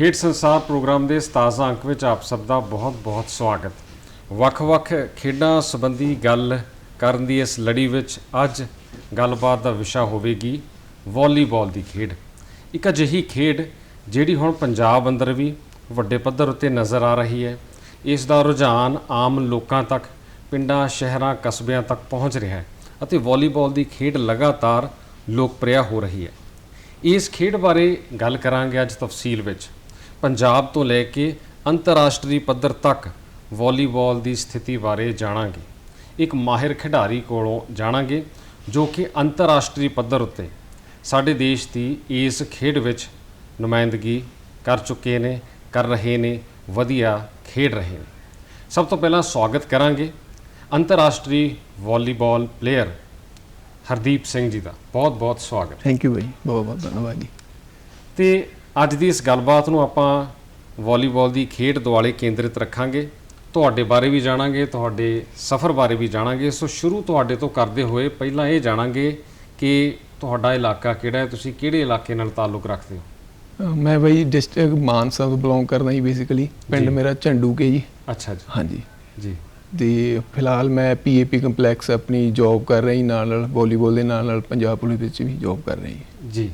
ਖੇਡ ਸੰਸਾਰ ਪ੍ਰੋਗਰਾਮ ਦੇ 17 ਅੰਕ ਵਿੱਚ ਆਪ ਸਭ ਦਾ ਬਹੁਤ-ਬਹੁਤ ਸਵਾਗਤ। ਵੱਖ-ਵੱਖ ਖੇਡਾਂ ਸੰਬੰਧੀ ਗੱਲ ਕਰਨ ਦੀ ਇਸ ਲੜੀ ਵਿੱਚ ਅੱਜ ਗੱਲਬਾਤ ਦਾ ਵਿਸ਼ਾ ਹੋਵੇਗੀ ਵਾਲੀਬਾਲ ਦੀ ਖੇਡ। ਇੱਕ ਅਜਿਹੀ ਖੇਡ ਜਿਹੜੀ ਹੁਣ ਪੰਜਾਬ ਅੰਦਰ ਵੀ ਵੱਡੇ ਪੱਧਰ ਉੱਤੇ ਨਜ਼ਰ ਆ ਰਹੀ ਹੈ। ਇਸ ਦਾ ਰੁਝਾਨ ਆਮ ਲੋਕਾਂ ਤੱਕ, ਪਿੰਡਾਂ, ਸ਼ਹਿਰਾਂ, ਕਸਬਿਆਂ ਤੱਕ ਪਹੁੰਚ ਰਿਹਾ ਹੈ ਅਤੇ ਵਾਲੀਬਾਲ ਦੀ ਖੇਡ ਲਗਾਤਾਰ ਲੋਕਪ੍ਰਿਆ ਹੋ ਰਹੀ ਹੈ। ਇਸ ਖੇਡ ਬਾਰੇ ਗੱਲ ਕਰਾਂਗੇ ਅੱਜ ਤਫਸੀਲ ਵਿੱਚ। ਪੰਜਾਬ ਤੋਂ ਲੈ ਕੇ ਅੰਤਰਰਾਸ਼ਟਰੀ ਪੱਧਰ ਤੱਕ ਵਾਲੀਬਾਲ ਦੀ ਸਥਿਤੀ ਬਾਰੇ ਜਾਣਾਂਗੇ। ਇੱਕ ਮਾਹਿਰ ਖਿਡਾਰੀ ਕੋਲੋਂ ਜਾਣਾਂਗੇ ਜੋ ਕਿ ਅੰਤਰਰਾਸ਼ਟਰੀ ਪੱਧਰ ਉੱਤੇ ਸਾਡੇ ਦੇਸ਼ ਦੀ ਇਸ ਖੇਡ ਵਿੱਚ ਨੁਮਾਇੰਦਗੀ ਕਰ ਚੁੱਕੇ ਨੇ ਕਰ ਰਹੇ ਨੇ ਵਧੀਆ ਖੇਡ ਰਹੇ ਨੇ। ਸਭ ਤੋਂ ਪਹਿਲਾਂ ਸਵਾਗਤ ਕਰਾਂਗੇ ਅੰਤਰਰਾਸ਼ਟਰੀ ਵਾਲੀਬਾਲ ਪਲੇਅਰ ਹਰਦੀਪ ਸਿੰਘ ਜੀ ਦਾ। ਬਹੁਤ ਬਹੁਤ ਸਵਾਗਤ। ਥੈਂਕ ਯੂ ਭਾਈ ਬਹੁਤ ਬਹੁਤ ਧੰਨਵਾਦ ਜੀ। ਤੇ ਅੱਜ ਦੀ ਇਸ ਗੱਲਬਾਤ ਨੂੰ ਆਪਾਂ ਵਾਲੀਬਾਲ ਦੀ ਖੇਡ ਦੁਆਲੇ ਕੇਂਦਰਿਤ ਰੱਖਾਂਗੇ। ਤੁਹਾਡੇ ਬਾਰੇ ਵੀ ਜਾਣਾਂਗੇ ਤੁਹਾਡੇ ਸਫ਼ਰ ਬਾਰੇ ਵੀ ਜਾਣਾਂਗੇ। ਸੋ ਸ਼ੁਰੂ ਤੁਹਾਡੇ ਤੋਂ ਕਰਦੇ ਹੋਏ ਪਹਿਲਾਂ ਇਹ ਜਾਣਾਂਗੇ ਕਿ ਤੁਹਾਡਾ ਇਲਾਕਾ ਕਿਹੜਾ ਹੈ ਤੁਸੀਂ ਕਿਹੜੇ ਇਲਾਕੇ ਨਾਲ ਤਾਲੁਕ ਰੱਖਦੇ ਹੋ? ਮੈਂ ਭਾਈ ਡਿਸਟ੍ਰਿਕਟ ਮਾਨਸਾ ਤੋਂ ਬਿਲੋਂਗ ਕਰਦਾ ਜੀ ਬੇਸਿਕਲੀ ਪਿੰਡ ਜੀ। ਮੇਰਾ ਝੰਡੂਕੇ ਜੀ। ਅੱਛਾ ਜੀ। ਹਾਂਜੀ। ਜੀ। ਤੇ ਫਿਲਹਾਲ ਮੈਂ ਪੀਏਪੀ ਕੰਪਲੈਕਸ ਆਪਣੀ ਜੌਬ ਕਰ ਰਹੀ ਨਾਲ ਨਾਲ ਵਾਲੀਬਾਲ ਦੇ ਨਾਲ ਨਾਲ ਪੰਜਾਬ ਪੁਲਿਸ ਵਿੱਚ ਵੀ ਜੌਬ ਕਰ ਰਹੀ ਜੀ।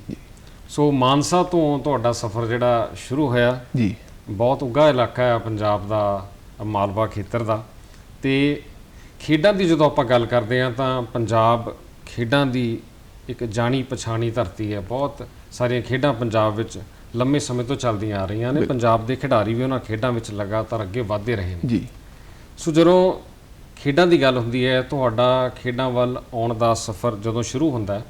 ਸੋ ਮਾਨਸਾ ਤੋਂ ਤੁਹਾਡਾ ਸਫ਼ਰ ਜਿਹੜਾ ਸ਼ੁਰੂ ਹੋਇਆ ਜੀ। ਬਹੁਤ ਉੱਘਾ ਇਲਾਕਾ ਹੈ ਪੰਜਾਬ ਦਾ ਮਾਲਵਾ ਖੇਤਰ ਦਾ। ਤੇ ਖੇਡਾਂ ਦੀ ਜਦੋਂ ਆਪਾਂ ਗੱਲ ਕਰਦੇ ਹਾਂ ਤਾਂ ਪੰਜਾਬ ਖੇਡਾਂ ਦੀ ਇੱਕ ਜਾਣੀ ਪਛਾਣੀ ਧਰਤੀ ਹੈ। ਬਹੁਤ ਸਾਰੀਆਂ ਖੇਡਾਂ ਪੰਜਾਬ ਵਿੱਚ ਲੰਮੇ ਸਮੇਂ ਤੋਂ ਚੱਲਦੀਆਂ ਆ ਰਹੀਆਂ ਨੇ। ਪੰਜਾਬ ਦੇ ਖਿਡਾਰੀ ਵੀ ਉਹਨਾਂ ਖੇਡਾਂ ਵਿੱਚ ਲਗਾਤਾਰ ਅੱਗੇ ਵਧਦੇ ਰਹੇ ਨੇ। ਜੀ। ਸੋ ਜਦੋਂ ਖੇਡਾਂ ਦੀ ਗੱਲ ਹੁੰਦੀ ਹੈ ਤੁਹਾਡਾ ਖੇਡਾਂ ਵੱਲ ਆਉਣ ਦਾ ਸਫ਼ਰ ਜਦੋਂ ਸ਼ੁਰੂ ਹੁੰਦਾ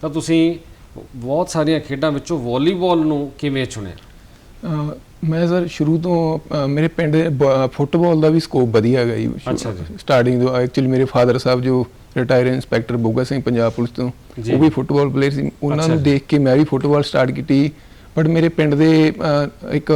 ਤਾਂ ਤੁਸੀਂ ਬਹੁਤ ਸਾਰੀਆਂ ਖੇਡਾਂ ਵਿੱਚੋਂ ਵਾਲੀਬਾਲ ਨੂੰ ਕਿਵੇਂ ਚੁਣਿਆ ਮੈਂ ਸਰ ਸ਼ੁਰੂ ਤੋਂ ਮੇਰੇ ਪਿੰਡ ਫੁੱਟਬਾਲ ਦਾ ਵੀ ਸਕੋਪ ਵਧੀਆ ਹੈਗਾ ਜੀ। ਸਟਾਰਟਿੰਗ ਤੋਂ ਐਕਚੁਅਲੀ ਮੇਰੇ ਫਾਦਰ ਸਾਹਿਬ ਜੋ retire inspector Boga Singh Punjab police ਤੋਂ। ਉਹ ਵੀ ਫੁੱਟਬਾਲ ਪਲੇਅਰ ਸੀ ਉਹਨਾਂ ਨੂੰ। ਦੇਖ ਕੇ ਮੈਂ ਵੀ ਫੁੱਟਬਾਲ ਸਟਾਰਟ ਕੀਤੀ ਬਟ ਮੇਰੇ ਪਿੰਡ ਦੇ ਇੱਕ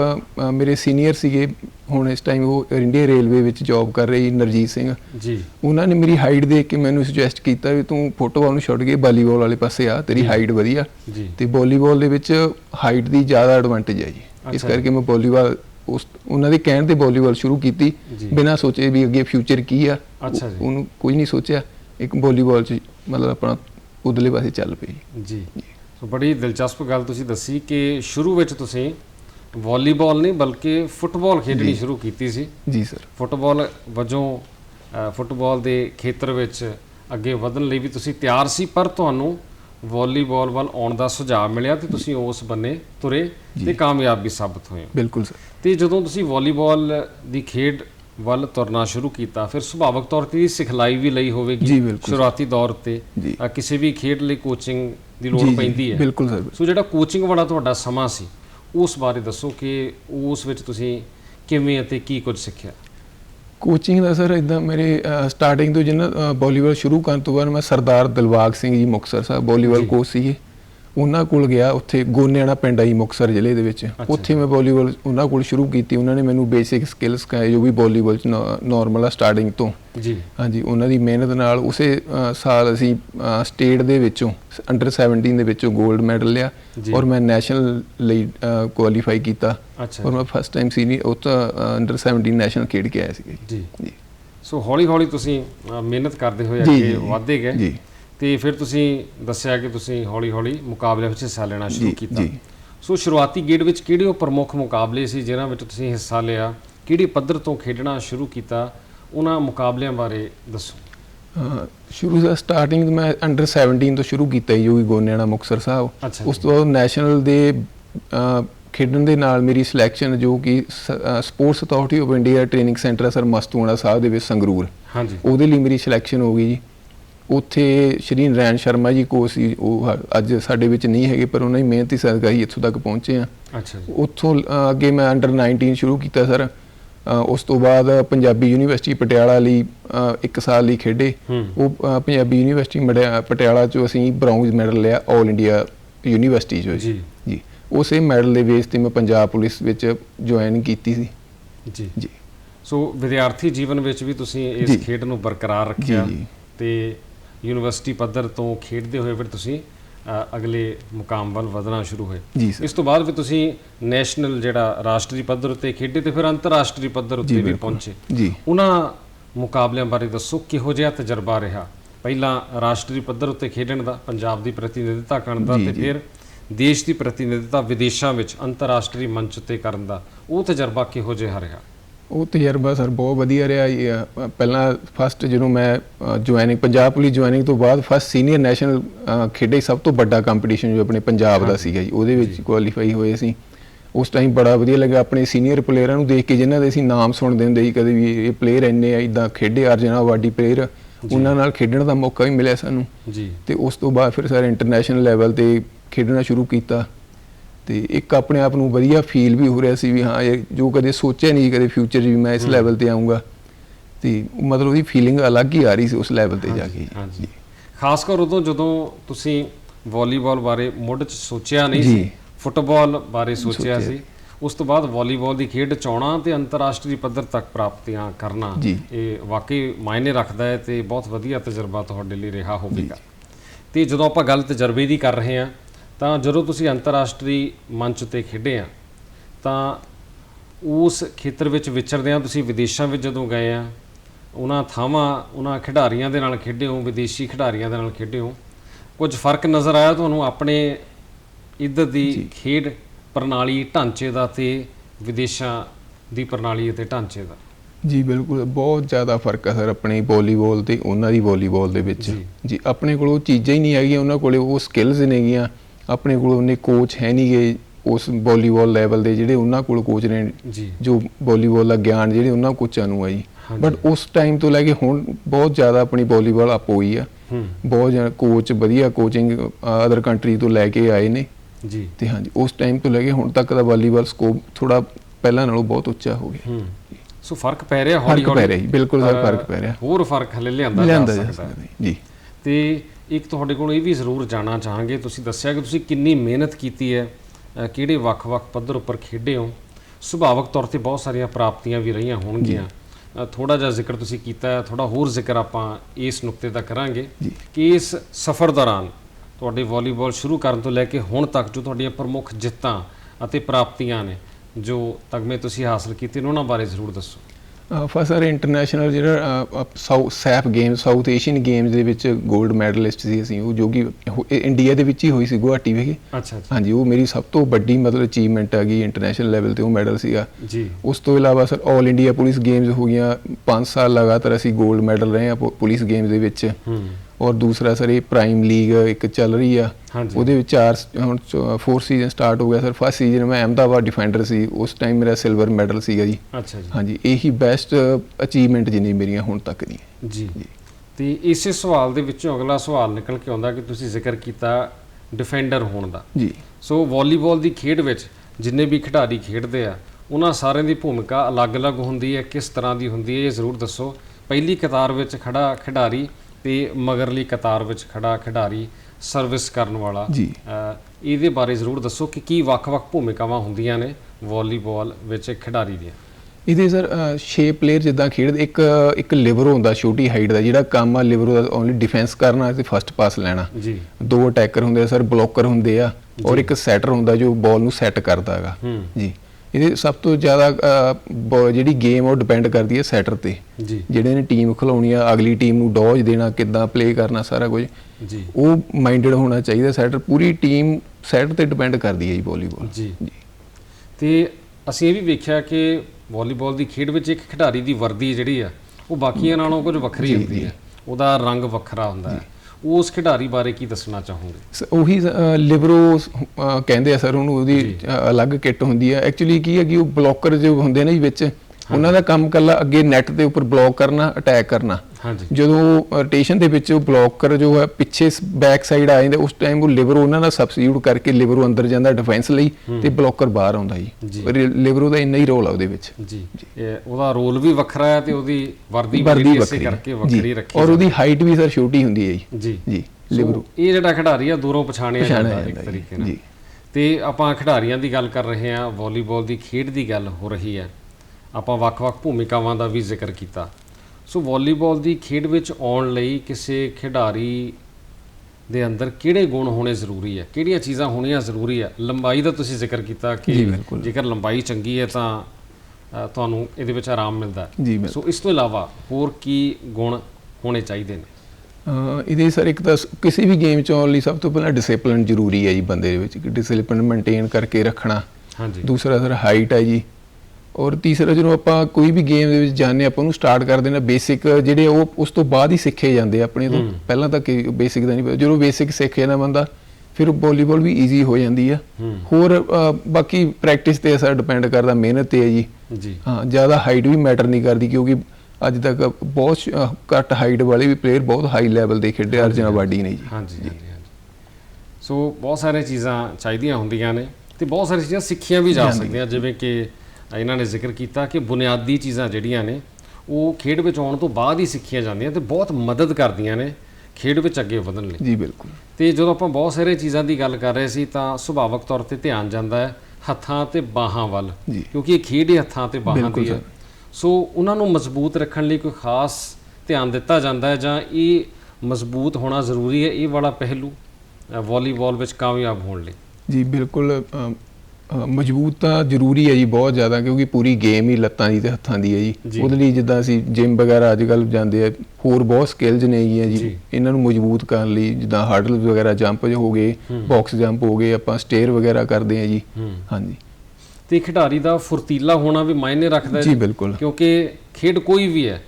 ਮੇਰੇ ਸੀਨੀਅਰ ਸੀਗੇ ਹੁਣ ਇਸ ਟਾਈਮ ਉਹ ਇੰਡੀਆ ਰੇਲਵੇ ਵਿੱਚ ਜੌਬ ਕਰ ਰਹੀ ਨਰਜੀਤ ਸਿੰਘ। ਜੀ। ਉਹਨਾਂ ਨੇ ਮੇਰੀ ਹਾਈਟ ਦੇਖ ਕੇ ਮੈਨੂੰ ਸੁਜੈਸਟ ਕੀਤਾ ਵੀ ਤੂੰ ਫੁੱਟਬਾਲ ਨੂੰ ਛੱਡ ਕੇ ਵਾਲੀਬਾਲ ਵਾਲੇ ਪਾਸੇ ਆ ਤੇਰੀ। ਹਾਈਟ ਵਧੀਆ। ਤੇ ਵਾਲੀਬਾਲ ਦੇ ਵਿੱਚ ਹਾਈਟ ਦੀ ਜ਼ਿਆਦਾ ਐਡਵਾਂਟੇਜ ਹੈ ਜੀ। ਇਸ। ਕਰਕੇ ਮੈਂ ਵਾਲੀਬਾਲ ਉਸ ਉਹਨਾਂ ਦੇ ਕਹਿਣ ਤੇ ਵਾਲੀਬਾਲ ਸ਼ੁਰੂ ਕੀਤੀ। ਬਿਨਾਂ ਸੋਚੇ ਵੀ ਅੱਗੇ ਫਿਊਚਰ ਕੀ ਆ। ਅੱਛਾ ਜੀ। ਉਹਨੂੰ ਕੋਈ ਨਹੀਂ ਸੋਚਿਆ। ਇੱਕ ਵਾਲੀਬਾਲ ਚ ਮਤਲਬ ਆਪਣਾ ਉਧਰਲੇ ਪਾਸੇ ਚੱਲ ਪਈ ਜੀ। ਬੜੀ ਦਿਲਚਸਪ ਗੱਲ ਤੁਸੀਂ ਦੱਸੀ ਕਿ ਸ਼ੁਰੂ ਵਿੱਚ ਤੁਸੀਂ ਵਾਲੀਬਾਲ ਨਹੀਂ ਬਲਕਿ ਫੁੱਟਬਾਲ ਖੇਡਣੀ। ਸ਼ੁਰੂ ਕੀਤੀ ਸੀ ਜੀ ਸਰ ਫੁੱਟਬਾਲ ਵਜੋਂ ਫੁੱਟਬਾਲ ਦੇ ਖੇਤਰ ਵਿੱਚ ਅੱਗੇ ਵਧਣ ਲਈ ਵੀ ਤੁਸੀਂ ਤਿਆਰ ਸੀ ਪਰ ਤੁਹਾਨੂੰ ਵਾਲੀਬਾਲ ਵੱਲ ਆਉਣ ਦਾ ਸੁਝਾਅ ਮਿਲਿਆ ਤੇ ਤੁਸੀਂ ਉਸ ਬੰਨੇ ਤੁਰੇ ਤੇ। ਕਾਮਯਾਬ ਵੀ ਸਾਬਤ ਹੋਏ। ਬਿਲਕੁਲ ਸਰ ਤੇ ਜਦੋਂ ਤੁਸੀਂ ਵਾਲੀਬਾਲ ਦੀ ਖੇਡ ਵੱਲ ਤੁਰਨਾ ਸ਼ੁਰੂ ਕੀਤਾ। ਫਿਰ ਸੁਭਾਵਕ ਤੌਰ ਤੇ ਸਿਖਲਾਈ ਵੀ ਲਈ ਹੋਵੇਗੀ। ਸ਼ੁਰੂਆਤੀ ਦੌਰ ਤੇ। ਕਿਸੇ ਵੀ ਖੇਡ ਲਈ ਕੋਚਿੰਗ ਦੀ ਲੋੜ ਪੈਂਦੀ ਹੈ। ਬਿਲਕੁਲ ਸਰ। ਸੋ ਜਿਹੜਾ ਕੋਚਿੰਗ ਵਾਲਾ ਤੁਹਾਡਾ ਸਮਾਂ ਸੀ ਉਸ ਬਾਰੇ ਦੱਸੋ ਕਿ ਉਸ ਵਿੱਚ ਤੁਸੀਂ ਕਿਵੇਂ ਅਤੇ ਕੀ ਕੁਝ ਸਿੱਖਿਆ? ਕੋਚਿੰਗ ਦਾ ਸਰ ਇਦਾਂ ਮੇਰੇ ਸਟਾਰਟਿੰਗ ਤੋਂ ਜਿੰਨਾ ਵਾਲੀਬਾਲ ਸ਼ੁਰੂ ਕਰਨ ਤੋਂ ਬਾਅਦ ਮੈਂ ਸਰਦਾਰ ਦਿਲਬਾਗ ਸਿੰਘ ਜੀ ਮੁਕਤਸਰ ਸਾਹਿਬ ਜੀ। ਕੋਚ ਸੀਗੇ। ਉਹਨਾਂ ਕੋਲ ਗਿਆ ਉੱਥੇ ਗੋਨਿਆਣਾ ਪਿੰਡ ਆਈ ਮੁਕਤਸਰ ਜ਼ਿਲ੍ਹੇ ਦੇ ਵਿੱਚ। ਉੱਥੇ ਮੈਂ ਵਾਲੀਬਾਲ ਉਹਨਾਂ ਕੋਲ ਸ਼ੁਰੂ ਕੀਤੀ। ਉਹਨਾਂ ਨੇ ਮੈਨੂੰ ਬੇਸਿਕ ਸਕਿੱਲ ਸਿਖਾਏ ਜੋ ਵੀ ਵਾਲੀਬਾਲ ਚ ਨਾਰਮਲ ਆ ਸਟਾਰਟਿੰਗ ਤੋਂ। ਜੀ। ਹਾਂਜੀ ਉਹਨਾਂ ਦੀ ਮਿਹਨਤ ਨਾਲ ਉਸੇ ਸਾਲ ਅਸੀਂ ਸਟੇਟ ਦੇ ਵਿੱਚੋਂ ਅੰਡਰ 17 ਦੇ ਵਿੱਚੋਂ 골ਡ ਮੈਡਲ ਲਿਆ। ਔਰ ਮੈਂ ਨੈਸ਼ਨਲ ਲਈ ਕੁਆਲੀਫਾਈ ਕੀਤਾ। ਔਰ ਮੈਂ ਫਸਟ ਟਾਈਮ ਸੀਨੀਅਰ ਉਹ ਤਾਂ ਅੰਡਰ 17 ਨੈਸ਼ਨਲ ਖੇਡ ਕੇ ਆਇਆ ਸੀ ਜੀ। ਜੀ। ਸੋ ਹੌਲੀ ਹੌਲੀ ਤੁਸੀਂ ਮਿਹਨਤ ਕਰਦੇ ਹੋਏ ਅੱਗੇ ਵਧਦੇ ਗਏ। ਜੀ। ਤੇ ਫਿਰ ਤੁਸੀਂ ਦੱਸਿਆ ਕਿ ਤੁਸੀਂ ਹੌਲੀ ਹੌਲੀ ਮੁਕਾਬਲਿਆਂ ਵਿੱਚ ਹਿੱਸਾ ਲੈਣਾ ਸ਼ੁਰੂ ਕੀਤਾ ਜੀ। ਸੋ ਸ਼ੁਰੂਆਤੀ ਗੇੜ ਵਿੱਚ ਕਿਹੜੇ ਉਹ ਪ੍ਰਮੁੱਖ ਮੁਕਾਬਲੇ ਸੀ ਜਿਨ੍ਹਾਂ ਵਿੱਚ ਤੁਸੀਂ ਹਿੱਸਾ ਲਿਆ? ਕਿਹੜੀ ਪੱਧਰ ਤੋਂ ਖੇਡਣਾ ਸ਼ੁਰੂ ਕੀਤਾ? ਉਹਨਾਂ ਮੁਕਾਬਲਿਆਂ ਬਾਰੇ ਦੱਸੋ। ਸ਼ੁਰੂ ਦਾ ਸਟਾਰਟਿੰਗ ਮੈਂ ਅੰਡਰ 17 ਤੋਂ ਸ਼ੁਰੂ ਕੀਤਾ ਜੀ ਜੋ ਵੀ ਗੋਨਿਆਣਾ ਮੁਕਤਸਰ ਸਾਹਿਬ। ਉਸ। ਤੋਂ ਬਾਅਦ ਨੈਸ਼ਨਲ ਦੇ ਖੇਡਣ ਦੇ ਨਾਲ ਮੇਰੀ ਸਿਲੈਕਸ਼ਨ ਜੋ ਕਿ sports authority of India training centre sir Mastuana Sahib ਦੇ ਵਿੱਚ ਸੰਗਰੂਰ। ਹਾਂਜੀ। ਉਹਦੇ ਲਈ ਮੇਰੀ ਸਿਲੈਕਸ਼ਨ ਹੋ ਗਈ ਜੀ। ਉੱਥੇ ਸ਼੍ਰੀ ਨਰੈਣ ਸ਼ਰਮਾ ਜੀ ਕੋਚ ਸੀ ਉਹ ਅੱਜ ਸਾਡੇ ਵਿੱਚ ਨਹੀਂ ਹੈਗੇ ਪਰ ਉਹਨਾਂ ਦੀ ਮਿਹਨਤ ਹੀ ਸਦਕਾ ਹੀ ਇੱਥੋਂ ਤੱਕ ਪਹੁੰਚੇ ਆ ਅੱਛਾ ਜੀ। ਉੱਥੋਂ ਅੱਗੇ ਮੈਂ ਅੰਡਰ 19 ਸ਼ੁਰੂ ਕੀਤਾ ਸਰ। ਉਸ ਤੋਂ ਬਾਅਦ ਪੰਜਾਬੀ ਯੂਨੀਵਰਸਿਟੀ ਪਟਿਆਲਾ ਲਈ ਅ, ਇੱਕ ਸਾਲ ਲਈ ਖੇਡੇ। ਉਹ ਪੰਜਾਬੀ ਯੂਨੀਵਰਸਿਟੀ ਪਟਿਆਲਾ ਚੋਂ ਅਸੀਂ ਬ੍ਰੌਂਜ਼ ਮੈਡਲ ਲਿਆ 올 ਇੰਡੀਆ ਯੂਨੀਵਰਸਿਟੀ ਚੋਂ। ਜੀ। ਜੀ। ਉਸੇ ਮੈਡਲ ਦੇ ਬੇਸ ਤੇ ਮੈਂ ਪੰਜਾਬ ਪੁਲਿਸ ਵਿੱਚ ਜੁਆਇਨ ਕੀਤੀ ਸੀ। ਜੀ। ਜੀ। ਸੋ ਵਿਦਿਆਰਥੀ ਜੀਵਨ ਵਿੱਚ ਵੀ ਤੁਸੀਂ ਇਸ। ਖੇਡ ਨੂੰ ਬਰਕਰਾਰ ਰੱਖਿਆ। ਤੇ ਯੂਨੀਵਰਸਿਟੀ ਪੱਧਰ ਤੋਂ ਖੇਡਦੇ ਹੋਏ ਫਿਰ ਤੁਸੀਂ ਅਗਲੇ ਮੁਕਾਮ ਵੱਲ ਵਧਣਾ ਸ਼ੁਰੂ ਹੋਏ। ਇਸ ਤੋਂ ਬਾਅਦ ਵੀ ਤੁਸੀਂ ਨੈਸ਼ਨਲ ਜਿਹੜਾ ਰਾਸ਼ਟਰੀ ਪੱਧਰ ਉੱਤੇ ਖੇਡੇ ਤੇ ਫਿਰ ਅੰਤਰਰਾਸ਼ਟਰੀ ਪੱਧਰ ਉੱਤੇ ਵੀ ਪਹੁੰਚੇ। ਜੀ। ਉਹਨਾਂ ਮੁਕਾਬਲਿਆਂ ਬਾਰੇ ਦੱਸੋ ਕਿਹੋ ਜਿਹਾ ਤਜਰਬਾ ਰਿਹਾ? ਪਹਿਲਾਂ ਰਾਸ਼ਟਰੀ ਪੱਧਰ ਉੱਤੇ ਖੇਡਣ ਦਾ ਪੰਜਾਬ ਦੀ ਪ੍ਰਤੀਨਿਧਤਾ ਕਰਨ ਦਾ ਤੇ ਫਿਰ ਦੇਸ਼ ਦੀ ਪ੍ਰਤੀਨਿਧਤਾ ਵਿਦੇਸ਼ਾਂ ਵਿੱਚ ਅੰਤਰਰਾਸ਼ਟਰੀ ਮੰਚ ਉੱਤੇ ਕਰਨ ਦਾ ਉਹ ਤਜਰਬਾ ਕਿਹੋ ਜਿਹਾ ਰਿਹਾ? ਉਹ ਤਜਰਬਾ ਸਰ ਬਹੁਤ ਵਧੀਆ ਰਿਹਾ ਜੀ। ਅਹ ਪਹਿਲਾਂ ਫਸਟ ਜਦੋਂ ਮੈਂ ਜੁਆਇਨਿੰਗ ਪੰਜਾਬ ਪੁਲਿਸ ਜੁਆਇਨਿੰਗ ਤੋਂ ਬਾਅਦ ਫਸਟ ਸੀਨੀਅਰ ਨੈਸ਼ਨਲ ਖੇਡੇ ਸਭ ਤੋਂ ਵੱਡਾ ਕੰਪੀਟੀਸ਼ਨ ਜੋ ਆਪਣੇ ਪੰਜਾਬ ਦਾ ਸੀਗਾ ਜੀ। ਉਹਦੇ ਵਿੱਚ ਕੁਆਲੀਫਾਈ ਹੋਏ ਸੀ। ਉਸ ਟਾਈਮ ਬੜਾ ਵਧੀਆ ਲੱਗਾ। ਆਪਣੇ ਸੀਨੀਅਰ ਪਲੇਅਰਾਂ ਨੂੰ ਦੇਖ ਕੇ ਜਿਨ੍ਹਾਂ ਦੇ ਅਸੀਂ ਨਾਮ ਸੁਣਦੇ ਹੁੰਦੇ ਸੀ ਕਦੇ ਵੀ ਇਹ ਪਲੇਅਰ ਇੰਨੇ ਆ ਇਦਾਂ ਖੇਡੇ ਅਰਜਨਾ ਅਵਾਰਡੀ ਪਲੇਅਰ ਉਹਨਾਂ ਨਾਲ ਖੇਡਣ ਦਾ ਮੌਕਾ ਵੀ ਮਿਲਿਆ ਸਾਨੂੰ। ਜੀ। ਤੇ ਉਸ ਤੋਂ ਬਾਅਦ ਫਿਰ ਸਰ ਇੰਟਰਨੈਸ਼ਨਲ ਲੈਵਲ ਤੇ ਖੇਡਣਾ ਸ਼ੁਰੂ ਕੀਤਾ। ਤੇ ਇੱਕ ਆਪਣੇ ਆਪ ਨੂੰ ਵਧੀਆ ਫੀਲ ਵੀ ਹੋ ਰਿਹਾ ਸੀ ਵੀ ਹਾਂ ਇਹ ਜੋ ਕਦੇ ਸੋਚਿਆ ਨਹੀਂ ਕਦੇ ਫਿਊਚਰ 'ਚ ਵੀ ਮੈਂ ਇਸ ਲੈਵਲ ਤੇ ਆਉਂਗਾ ਤੇ ਮਤਲਬ ਉਹਦੀ ਫੀਲਿੰਗ ਅਲੱਗ ਹੀ ਆ ਰਹੀ ਸੀ ਉਸ ਲੈਵਲ ਤੇ ਜਾ ਕੇ। ਹਾਂਜੀ। ਖਾਸ ਕਰ ਉਦੋਂ ਜਦੋਂ ਤੁਸੀਂ ਵਾਲੀਬਾਲ ਬਾਰੇ ਮੁੱਢ 'ਚ ਸੋਚਿਆ ਨਹੀਂ ਸੀ ਜੀ। ਫੁੱਟਬਾਲ ਬਾਰੇ ਸੋਚਿਆ ਸੀ ਉਸ ਤੋਂ ਬਾਅਦ ਵਾਲੀਬਾਲ ਦੀ ਖੇਡ ਚਾਉਣਾ ਤੇ ਅੰਤਰਰਾਸ਼ਟਰੀ ਪੱਧਰ ਤੱਕ ਪ੍ਰਾਪਤੀਆਂ ਕਰਨਾ ਜੀ। ਇਹ ਵਾਕਈ ਮਾਇਨੇ ਰੱਖਦਾ ਹੈ ਤੇ ਬਹੁਤ ਵਧੀਆ ਤਜਰਬਾ ਤੁਹਾਡੇ ਲਈ ਰਿਹਾ ਹੋਵੇਗਾ। ਤੇ ਜਦੋਂ ਆਪਾਂ ਗੱਲ ਤਜਰਬੇ ਦੀ ਕਰ ਰਹੇ ਹਾਂ ਤਾਂ ਜਦੋਂ ਤੁਸੀਂ ਅੰਤਰਰਾਸ਼ਟਰੀ ਮੰਚ ਤੇ ਖੇਡੇ ਆ ਤਾਂ ਉਸ ਖੇਤਰ ਵਿੱਚ ਵਿਚਰਦਿਆਂ ਤੁਸੀਂ ਵਿਦੇਸ਼ਾਂ ਵਿੱਚ ਜਦੋਂ ਗਏ ਆ ਉਹਨਾਂ ਥਾਵਾਂ ਉਹਨਾਂ ਖਿਡਾਰੀਆਂ ਦੇ ਨਾਲ ਖੇਡੇ ਹੋ ਵਿਦੇਸ਼ੀ ਖਿਡਾਰੀਆਂ ਦੇ ਨਾਲ ਖੇਡੇ ਹੋ ਕੁਝ ਫ਼ਰਕ ਨਜ਼ਰ ਆਇਆ ਤੁਹਾਨੂੰ ਆਪਣੇ ਇੱਧਰ ਦੀ ਖੇਡ ਪ੍ਰਣਾਲੀ ਢਾਂਚੇ ਦਾ ਤੇ ਵਿਦੇਸ਼ਾਂ ਦੀ ਪ੍ਰਣਾਲੀ ਅਤੇ ਢਾਂਚੇ ਦਾ? ਜੀ ਬਿਲਕੁਲ। ਬਹੁਤ ਜ਼ਿਆਦਾ ਫ਼ਰਕ ਹੈ ਸਰ ਆਪਣੀ ਵਾਲੀਬਾਲ ਤੇ ਉਹਨਾਂ ਦੀ ਵਾਲੀਬਾਲ ਦੇ ਵਿੱਚ। ਜੀ। ਆਪਣੇ ਕੋਲ ਉਹ ਚੀਜ਼ਾਂ ਹੀ ਨਹੀਂ ਹੈਗੀਆਂ ਉਹਨਾਂ ਕੋਲੇ ਉਹ ਸਕਿੱਲਸ ਨੇਗੀਆਂ ਆਪਣੇ ਕੋਲ ਉਹਨੇ ਕੋਚ ਹੈ ਨਹੀਂਗੇ ਉਸ ਵਾਲੀਬਾਲ ਲੈਵਲ ਦੇ ਜਿਹੜੇ ਉਹਨਾਂ ਕੋਲ ਕੋਚ ਨੇ ਜੀ। ਜੋ ਵਾਲੀਬਾਲ ਦਾ ਗਿਆਨ ਜਿਹੜੇ ਉਹਨਾਂ ਕੋਚਾਂ ਨੂੰ ਆ ਜੀ। ਬਟ ਉਸ ਟਾਈਮ ਤੋਂ ਲੈ ਕੇ ਹੁਣ ਬਹੁਤ ਜ਼ਿਆਦਾ ਆਪਣੀ ਵਾਲੀਬਾਲ ਅਪ ਹੋਈ ਆ। ਬਹੁਤ ਜ਼ਿਆਦਾ ਕੋਚ ਵਧੀਆ ਕੋਚਿੰਗ ਅਦਰ ਕੰਟਰੀ ਤੋਂ ਲੈ ਕੇ ਆਏ ਨੇ। ਜੀ। ਤੇ ਹਾਂਜੀ ਉਸ ਟਾਈਮ ਤੋਂ ਲੈ ਕੇ ਹੁਣ ਤੱਕ ਦਾ ਵਾਲੀਬਾਲ ਸਕੋਪ ਥੋੜਾ ਪਹਿਲਾਂ ਨਾਲੋਂ ਬਹੁਤ ਉੱਚਾ ਹੋ ਗਿਆ। ਸੋ ਫ਼ਰਕ ਪੈ ਰਿਹਾ ਹੌਲੀ ਹੌਲੀ ਪੈ ਰਿਹਾ ਬਿਲਕੁਲ ਸਰ ਫ਼ਰਕ ਪੈ ਰਿਹਾ। ਹੋਰ ਫ਼ਰਕ ਹਲੇ ਲਿਆਂਦਾ ਜਾ ਸਕਦਾ। ਜੀ। ਤੇ ਇੱਕ ਤੁਹਾਡੇ ਕੋਲ ਇਹ ਵੀ ਜ਼ਰੂਰ ਜਾਣਨਾ ਚਾਹਾਂਗੇ। ਤੁਸੀਂ ਦੱਸਿਆ ਕਿ ਤੁਸੀਂ ਕਿੰਨੀ ਮਿਹਨਤ ਕੀਤੀ ਹੈ ਕਿਹੜੇ ਵੱਖ-ਵੱਖ ਪੱਧਰ ਉੱਪਰ ਖੇਡੇ ਹੋ। ਸੁਭਾਵਕ ਤੌਰ ਤੇ ਬਹੁਤ ਸਾਰੀਆਂ ਪ੍ਰਾਪਤੀਆਂ ਵੀ ਰਹੀਆਂ ਹੋਣਗੀਆਂ। ਥੋੜਾ ਜਿਹਾ ਜ਼ਿਕਰ ਤੁਸੀਂ ਕੀਤਾ ਹੈ ਥੋੜਾ ਹੋਰ ਜ਼ਿਕਰ ਆਪਾਂ ਇਸ ਨੁਕਤੇ ਦਾ ਕਰਾਂਗੇ। ਕਿ ਇਸ ਸਫ਼ਰ ਦੌਰਾਨ ਤੁਹਾਡੇ ਵਾਲੀਬਾਲ ਸ਼ੁਰੂ ਕਰਨ ਤੋਂ ਲੈ ਕੇ ਹੁਣ ਤੱਕ ਜੋ ਤੁਹਾਡੀਆਂ ਪ੍ਰਮੁੱਖ ਜਿੱਤਾਂ ਅਤੇ ਪ੍ਰਾਪਤੀਆਂ ਨੇ ਜੋ ਤਗਮੇ ਤੁਸੀਂ ਹਾਸਲ ਕੀਤੇ ਉਹਨਾਂ ਬਾਰੇ ਜ਼ਰੂਰ ਦੱਸੋ। ਫਸਟ ਸਰ ਇੰਟਰਨੈਸ਼ਨਲ ਜਿਹੜਾ south SAF game south Asian games ਦੇ ਵਿੱਚ 골ਡ ਮੈਡਲਿਸਟ ਸੀ ਅਸੀਂ ਉਹ ਜੋ ਕਿ ਇੰਡੀਆ ਦੇ ਵਿੱਚ ਹੀ ਹੋਈ ਸੀ ਗੁਹਾਟੀ ਵਿਖੇ। ਅੱਛਾ ਹਾਂਜੀ ਉਹ ਮੇਰੀ ਸਭ ਤੋਂ ਵੱਡੀ ਮਤਲਬ ਅਚੀਵਮੈਂਟ ਆ ਗਈ ਇੰਟਰਨੈਸ਼ਨਲ ਲੈਵਲ ਤੇ ਉਹ ਮੈਡਲ ਸੀਗਾ। ਜੀ। ਉਸ ਤੋਂ ਇਲਾਵਾ ਸਰ 올 ਇੰਡੀਆ ਪੁਲਿਸ ਗੇਮਸ ਹੋ ਗਈਆਂ 5 ਸਾਲ ਲਗਾਤਾਰ ਅਸੀਂ 골ਡ ਮੈਡਲ ਰਹੇ ਆ ਪੁਲਿਸ ਗੇਮਸ ਦੇ ਵਿੱਚ। ਹੂੰ। ਔਰ ਦੂਸਰਾ ਸਰ ਇਹ ਪ੍ਰਾਈਮ ਲੀਗ ਇੱਕ ਚੱਲ ਰਹੀ ਆ। ਹਾਂਜੀ। ਉਹਦੇ ਵਿੱਚ ਚਾਰ ਹੁਣ ਫੋਰ ਸੀਜ਼ਨ ਸਟਾਰਟ ਹੋ ਗਿਆ ਸਰ। ਫਸਟ ਸੀਜ਼ਨ ਮੈਂ ਅਹਿਮਦਾਬਾਦ ਡਿਫੈਂਡਰ ਸੀ। ਉਸ ਟਾਈਮ ਮੇਰਾ ਸਿਲਵਰ ਮੈਡਲ ਸੀਗਾ ਜੀ। ਅੱਛਾ ਜੀ। ਹਾਂਜੀ ਇਹੀ ਬੈਸਟ ਅਚੀਵਮੈਂਟ ਜਿੰਨੀ ਮੇਰੀਆਂ ਹੁਣ ਤੱਕ ਦੀਆਂ ਜੀ। ਤੇ ਇਸੇ ਸਵਾਲ ਦੇ ਵਿੱਚੋਂ ਅਗਲਾ ਸਵਾਲ ਨਿਕਲ ਕੇ ਆਉਂਦਾ ਕਿ ਤੁਸੀਂ ਜ਼ਿਕਰ ਕੀਤਾ ਡਿਫੈਂਡਰ ਹੋਣ ਦਾ। ਜੀ। ਸੋ ਵਾਲੀਬਾਲ ਦੀ ਖੇਡ ਵਿੱਚ ਜਿੰਨੇ ਵੀ ਖਿਡਾਰੀ ਖੇਡਦੇ ਆ ਉਹਨਾਂ ਸਾਰਿਆਂ ਦੀ ਭੂਮਿਕਾ ਅਲੱਗ-ਅਲੱਗ ਹੁੰਦੀ ਹੈ ਕਿਸ ਤਰ੍ਹਾਂ ਦੀ ਹੁੰਦੀ ਹੈ ਇਹ ਜ਼ਰੂਰ ਦੱਸੋ। ਪਹਿਲੀ ਕਤਾਰ ਵਿੱਚ ਖੜਾ ਖਿਡਾਰੀ ਤੇ ਮਗਰਲੀ ਕਤਾਰ ਵਿੱਚ ਖੜਾ ਖਿਡਾਰੀ ਸਰਵਿਸ ਕਰਨ ਵਾਲਾ। ਜੀ। ਇਹਦੇ ਬਾਰੇ ਜ਼ਰੂਰ ਦੱਸੋ ਕਿ ਕੀ ਵੱਖ-ਵੱਖ ਭੂਮਿਕਾਵਾਂ ਹੁੰਦੀਆਂ ਨੇ ਵਾਲੀਬਾਲ ਵਿੱਚ ਇੱਕ ਖਿਡਾਰੀ ਦੀਆਂ। ਇਹਦੇ ਸਰ 6 ਪਲੇਅਰ ਜਿੱਦਾਂ ਖੇਡਦੇ ਇੱਕ ਇੱਕ ਲਿਵਰ ਹੁੰਦਾ ਛੋਟੀ ਹਾਈਟ ਦਾ ਜਿਹੜਾ ਕੰਮ ਆ ਲਿਵਰ ਦਾ ਓਨਲੀ ਡਿਫੈਂਸ ਕਰਨਾ ਤੇ ਫਸਟ ਪਾਸ ਲੈਣਾ। ਜੀ। ਦੋ ਅਟੈਕਰ ਹੁੰਦੇ ਆ ਸਰ ਬਲੌਕਰ ਹੁੰਦੇ ਆ ਔਰ ਇੱਕ ਸੈਟਰ ਹੁੰਦਾ ਜੋ ਬਾਲ ਨੂੰ ਸੈੱਟ ਕਰਦਾ ਹੈਗਾ। ਜੀ। ਇਹਦੇ ਸਭ ਤੋਂ ਜ਼ਿਆਦਾ ਜਿਹੜੀ ਗੇਮ ਉਹ ਡਿਪੈਂਡ ਕਰਦੀ ਹੈ ਸੈਟਰ ਤੇ। ਜੀ। ਜਿਹੜੇ ਨੇ ਟੀਮ ਖਿਲਾਉਣੀ ਆ ਅਗਲੀ ਟੀਮ ਨੂੰ ਡੌਜ ਦੇਣਾ ਕਿੱਦਾਂ ਪਲੇ ਕਰਨਾ ਸਾਰਾ ਕੁਝ। ਜੀ। ਉਹ ਮਾਈਂਡਡ ਹੋਣਾ ਚਾਹੀਦਾ ਸੈਟਰ ਪੂਰੀ ਟੀਮ ਸੈਟ ਤੇ ਡਿਪੈਂਡ ਕਰਦੀ ਹੈ ਜੀ ਵਾਲੀਬਾਲ ਜੀ। ਤੇ ਅਸੀਂ ਇਹ ਵੀ ਵੇਖਿਆ ਕਿ ਵਾਲੀਬਾਲ ਦੀ ਖੇਡ ਵਿੱਚ ਇੱਕ ਖਿਡਾਰੀ ਦੀ ਵਰਦੀ ਜਿਹੜੀ ਆ ਉਹ ਬਾਕੀਆਂ ਨਾਲੋਂ ਕੁਝ ਵੱਖਰੀ ਹੁੰਦੀ ਹੈ। ਉਹਦਾ ਰੰਗ ਵੱਖਰਾ ਹੁੰਦਾ ਹੈ। ਉਸ ਖਿਡਾਰੀ ਬਾਰੇ ਕੀ ਦੱਸਣਾ ਚਾਹੋਗੇ? ਉਹੀ ਲਿਬਰੋ ਕਹਿੰਦੇ ਆ ਸਰ ਉਹਨੂੰ ਉਹਦੀ ਅਲੱਗ ਕਿੱਟ ਹੁੰਦੀ ਆ। ਐਕਚੁਅਲੀ ਕੀ ਹੈ ਕਿ ਉਹ ਬਲੌਕਰ ਜੋ ਹੁੰਦੇ ਨੇ ਵਿੱਚ ਉਹਨਾਂ ਦਾ ਕੰਮ ਕੱਲਾ ਅੱਗੇ ਨੈਟ ਦੇ ਉੱਪਰ ਬਲੌਕ ਕਰਨਾ ਅਟੈਕ ਕਰਨਾ। ਜਦੋਂ ਰੋਟੇਸ਼ਨ ਦੇ ਵਿੱਚ ਉਹ ਬਲੌਕਰ ਜੋ ਹੈ ਪਿੱਛੇ ਬੈਕ ਸਾਈਡ ਆ ਜਾਂਦੇ ਉਸ ਟਾਈਮ ਉਹ ਲਿਬਰੋ ਉਹਨਾਂ ਨਾਲ ਸਬਸਟੀਟਿਊਟ ਕਰਕੇ ਲਿਬਰੋ ਅੰਦਰ ਜਾਂਦਾ ਡਿਫੈਂਸ ਲਈ ਤੇ ਬਲੌਕਰ ਬਾਹਰ ਆਉਂਦਾ ਜੀ। ਜੀ। ਲਿਬਰੋ ਦਾ ਇੰਨਾ ਹੀ ਰੋਲ ਆ ਉਹਦੇ ਵਿੱਚ। ਜੀ। ਉਹਦਾ ਰੋਲ ਵੀ ਵੱਖਰਾ ਹੈ ਤੇ ਉਹਦੀ ਵਰਦੀ ਵੀ ਇਸੇ ਵੱਖਰੀ ਕਰਕੇ ਵੱਖਰੀ ਰੱਖੀ ਔਰ ਉਹਦੀ ਹਾਈਟ ਵੀ ਸਰ ਛੋਟੀ ਹੁੰਦੀ ਹੈ ਜੀ। ਜੀ। ਲਿਬਰੋ ਇਹ ਜਿਹੜਾ ਖਿਡਾਰੀ ਆ ਦੂਰੋਂ ਪਛਾਣਿਆ ਜਾਂਦਾ ਇੱਕ ਤਰੀਕੇ ਨਾਲ। ਜੀ। ਤੇ ਆਪਾਂ ਖਿਡਾਰੀਆਂ ਦੀ ਗੱਲ ਕਰ ਰਹੇ ਹਾਂ ਵਾਲੀਬਾਲ ਦੀ ਖੇਡ ਦੀ ਗੱਲ ਹੋ ਰਹੀ ਹੈ। ਆਪਾਂ ਵੱਖ-ਵੱਖ ਭੂਮਿਕਾਵਾਂ ਦਾ ਵੀ ਜ਼ਿਕਰ ਕੀਤਾ। ਸੋ ਵਾਲੀਬਾਲ ਦੀ ਖੇਡ ਵਿੱਚ ਆਉਣ ਲਈ ਕਿਸੇ ਖਿਡਾਰੀ ਦੇ ਅੰਦਰ ਕਿਹੜੇ ਗੁਣ ਹੋਣੇ ਜ਼ਰੂਰੀ ਹੈ ਕਿਹੜੀਆਂ ਚੀਜ਼ਾਂ ਹੋਣੀਆਂ ਜ਼ਰੂਰੀ ਹੈ ਲੰਬਾਈ ਦਾ ਤੁਸੀਂ ਜ਼ਿਕਰ ਕੀਤਾ ਕਿ। ਜੇਕਰ ਲੰਬਾਈ ਚੰਗੀ ਹੈ ਤਾਂ ਤੁਹਾਨੂੰ ਇਹਦੇ ਵਿੱਚ ਆਰਾਮ ਮਿਲਦਾ ਹੈ। ਸੋ ਇਸ ਤੋਂ ਇਲਾਵਾ ਹੋਰ ਕੀ ਗੁਣ ਹੋਣੇ ਚਾਹੀਦੇ ਨੇ? ਇਹਦੇ ਸਰ ਇੱਕ ਤਾਂ ਕਿਸੇ ਵੀ ਗੇਮ ਚ ਆਉਣ ਲਈ ਸਭ ਤੋਂ ਪਹਿਲਾਂ ਡਿਸਪਲਿਨ ਜ਼ਰੂਰੀ ਹੈ ਜੀ ਬੰਦੇ ਦੇ ਵਿੱਚ ਕਿ ਡਿਸਪਲਿਨ ਮੇਨਟੇਨ ਕਰਕੇ ਰੱਖਣਾ। ਹਾਂਜੀ। ਦੂਸਰਾ ਸਰ ਹਾਈਟ ਹੈ ਜੀ। ਔਰ ਤੀਸਰਾ ਜਦੋਂ ਆਪਾਂ ਕੋਈ ਵੀ ਗੇਮ ਦੇ ਵਿੱਚ ਜਾਂਦੇ ਹਾਂ, ਆਪਾਂ ਉਹਨੂੰ ਸਟਾਰਟ ਕਰਦੇ ਨੇ ਬੇਸਿਕ ਜਿਹੜੇ ਉਹ ਉਸ ਤੋਂ ਬਾਅਦ ਹੀ ਸਿੱਖੇ ਜਾਂਦੇ ਆਪਣੇ ਤੋਂ ਪਹਿਲਾਂ ਤਾਂ ਬੇਸਿਕ ਦਾ ਨਹੀਂ ਜਦੋਂ ਬੇਸਿਕ ਸਿੱਖ ਜਾਂਦਾ ਬੰਦਾ ਫਿਰ ਵਾਲੀਬਾਲ ਵੀ ਈਜ਼ੀ ਹੋ ਜਾਂਦੀ ਆ। ਹੋਰ ਬਾਕੀ ਪ੍ਰੈਕਟਿਸ ਤੇ ਸਰ ਡਿਪੈਂਡ ਕਰਦਾ ਮਿਹਨਤ ਤੇ ਹੈ ਜੀ। ਜੀ। ਹਾਂ ਜ਼ਿਆਦਾ ਹਾਈਟ ਵੀ ਮੈਟਰ ਨਹੀਂ ਕਰਦੀ ਕਿਉਂਕਿ ਅੱਜ ਤੱਕ ਬਹੁਤ ਘੱਟ ਹਾਈਟ ਵਾਲੇ ਵੀ ਪਲੇਅਰ ਬਹੁਤ ਹਾਈ ਲੈਵਲ ਦੇ ਖੇਡੇ ਅਰਜਨ ਅਵਾਰਡੀ ਨੇ ਜੀ। ਹਾਂਜੀ ਸੋ ਬਹੁਤ ਸਾਰੀਆਂ ਚੀਜ਼ਾਂ ਚਾਹੀਦੀਆਂ ਹੁੰਦੀਆਂ ਨੇ ਤੇ ਬਹੁਤ ਸਾਰੀਆਂ ਚੀਜ਼ਾਂ ਸਿੱਖੀਆਂ ਵੀ ਜਾ। ਸਕਦੀਆਂ ਜਿਵੇਂ ਕਿ ਇਹਨਾਂ ਨੇ ਜ਼ਿਕਰ ਕੀਤਾ ਕਿ ਬੁਨਿਆਦੀ ਚੀਜ਼ਾਂ ਜਿਹੜੀਆਂ ਨੇ ਉਹ ਖੇਡ ਵਿੱਚ ਆਉਣ ਤੋਂ ਬਾਅਦ ਹੀ ਸਿੱਖੀਆਂ ਜਾਂਦੀਆਂ ਤੇ ਬਹੁਤ ਮਦਦ ਕਰਦੀਆਂ ਨੇ ਖੇਡ ਵਿੱਚ ਅੱਗੇ ਵਧਣ ਲਈ। ਜੀ ਬਿਲਕੁਲ। ਤੇ ਜਦੋਂ ਆਪਾਂ ਬਹੁਤ ਸਾਰੀਆਂ ਚੀਜ਼ਾਂ ਦੀ ਗੱਲ ਕਰ ਰਹੇ ਸੀ ਤਾਂ ਸੁਭਾਵਕ ਤੌਰ ਤੇ ਧਿਆਨ ਜਾਂਦਾ ਹੈ ਹੱਥਾਂ ਤੇ ਬਾਹਾਂ ਵੱਲ ਕਿਉਂਕਿ ਇਹ ਖੇਡ ਹੀ ਹੱਥਾਂ ਤੇ ਬਾਹਾਂ ਦੀ ਹੈ। ਸਰ। ਸੋ ਉਹਨਾਂ ਨੂੰ ਮਜ਼ਬੂਤ ਰੱਖਣ ਲਈ ਕੋਈ ਖਾਸ ਧਿਆਨ ਦਿੱਤਾ ਜਾਂਦਾ ਹੈ ਜਾਂ ਇਹ ਮਜ਼ਬੂਤ ਹੋਣਾ ਜ਼ਰੂਰੀ ਹੈ ਇਹ ਵਾਲਾ ਪਹਿਲੂ ਵਾਲੀਬਾਲ ਵਿੱਚ ਕਾਮਯਾਬ ਹੋਣ ਲਈ। ਜੀ ਬਿਲਕੁਲ ਮਜ਼ਬੂਤ ਤਾਂ ਜ਼ਰੂਰੀ ਹੈ ਜੀ ਬਹੁਤ ਜ਼ਿਆਦਾ ਕਿਉਂਕਿ ਪੂਰੀ ਗੇਮ ਹੀ ਲੱਤਾਂ ਦੀ ਤੇ ਹੱਥਾਂ ਦੀ ਹੈ ਜੀ। ਉਹਦੇ ਲਈ ਜਿੱਦਾਂ ਅਸੀਂ ਜਿਮ ਵਗੈਰਾ ਅੱਜ ਕੱਲ ਜਾਂਦੇ ਆ ਹੋਰ ਬਹੁਤ ਸਕਿੱਲਸ ਨੇ ਹੈਗੀਆਂ ਜੀ। ਜੀ। ਇਹਨਾਂ ਨੂੰ ਮਜ਼ਬੂਤ ਕਰਨ ਲਈ ਜਿੱਦਾਂ ਹਰਡਲ ਵਗੈਰਾ ਜੰਪ ਹੋ ਗਏ। ਬਾਕਸ ਜੰਪ ਹੋ ਗਏ ਆਪਾਂ ਸਟੇਅਰ ਵਗੈਰਾ ਕਰਦੇ ਆ ਜੀ। ਹਾਂਜੀ। ਤੇ ਖਿਡਾਰੀ ਦਾ ਫੁਰਤੀਲਾ ਹੋਣਾ ਵੀ ਮਾਇਨੇ ਰੱਖਦਾ ਹੈ ਜੀ। ਬਿਲਕੁਲ। ਕਿਉਂਕਿ ਖੇਡ ਕੋਈ ਵੀ ਹੈ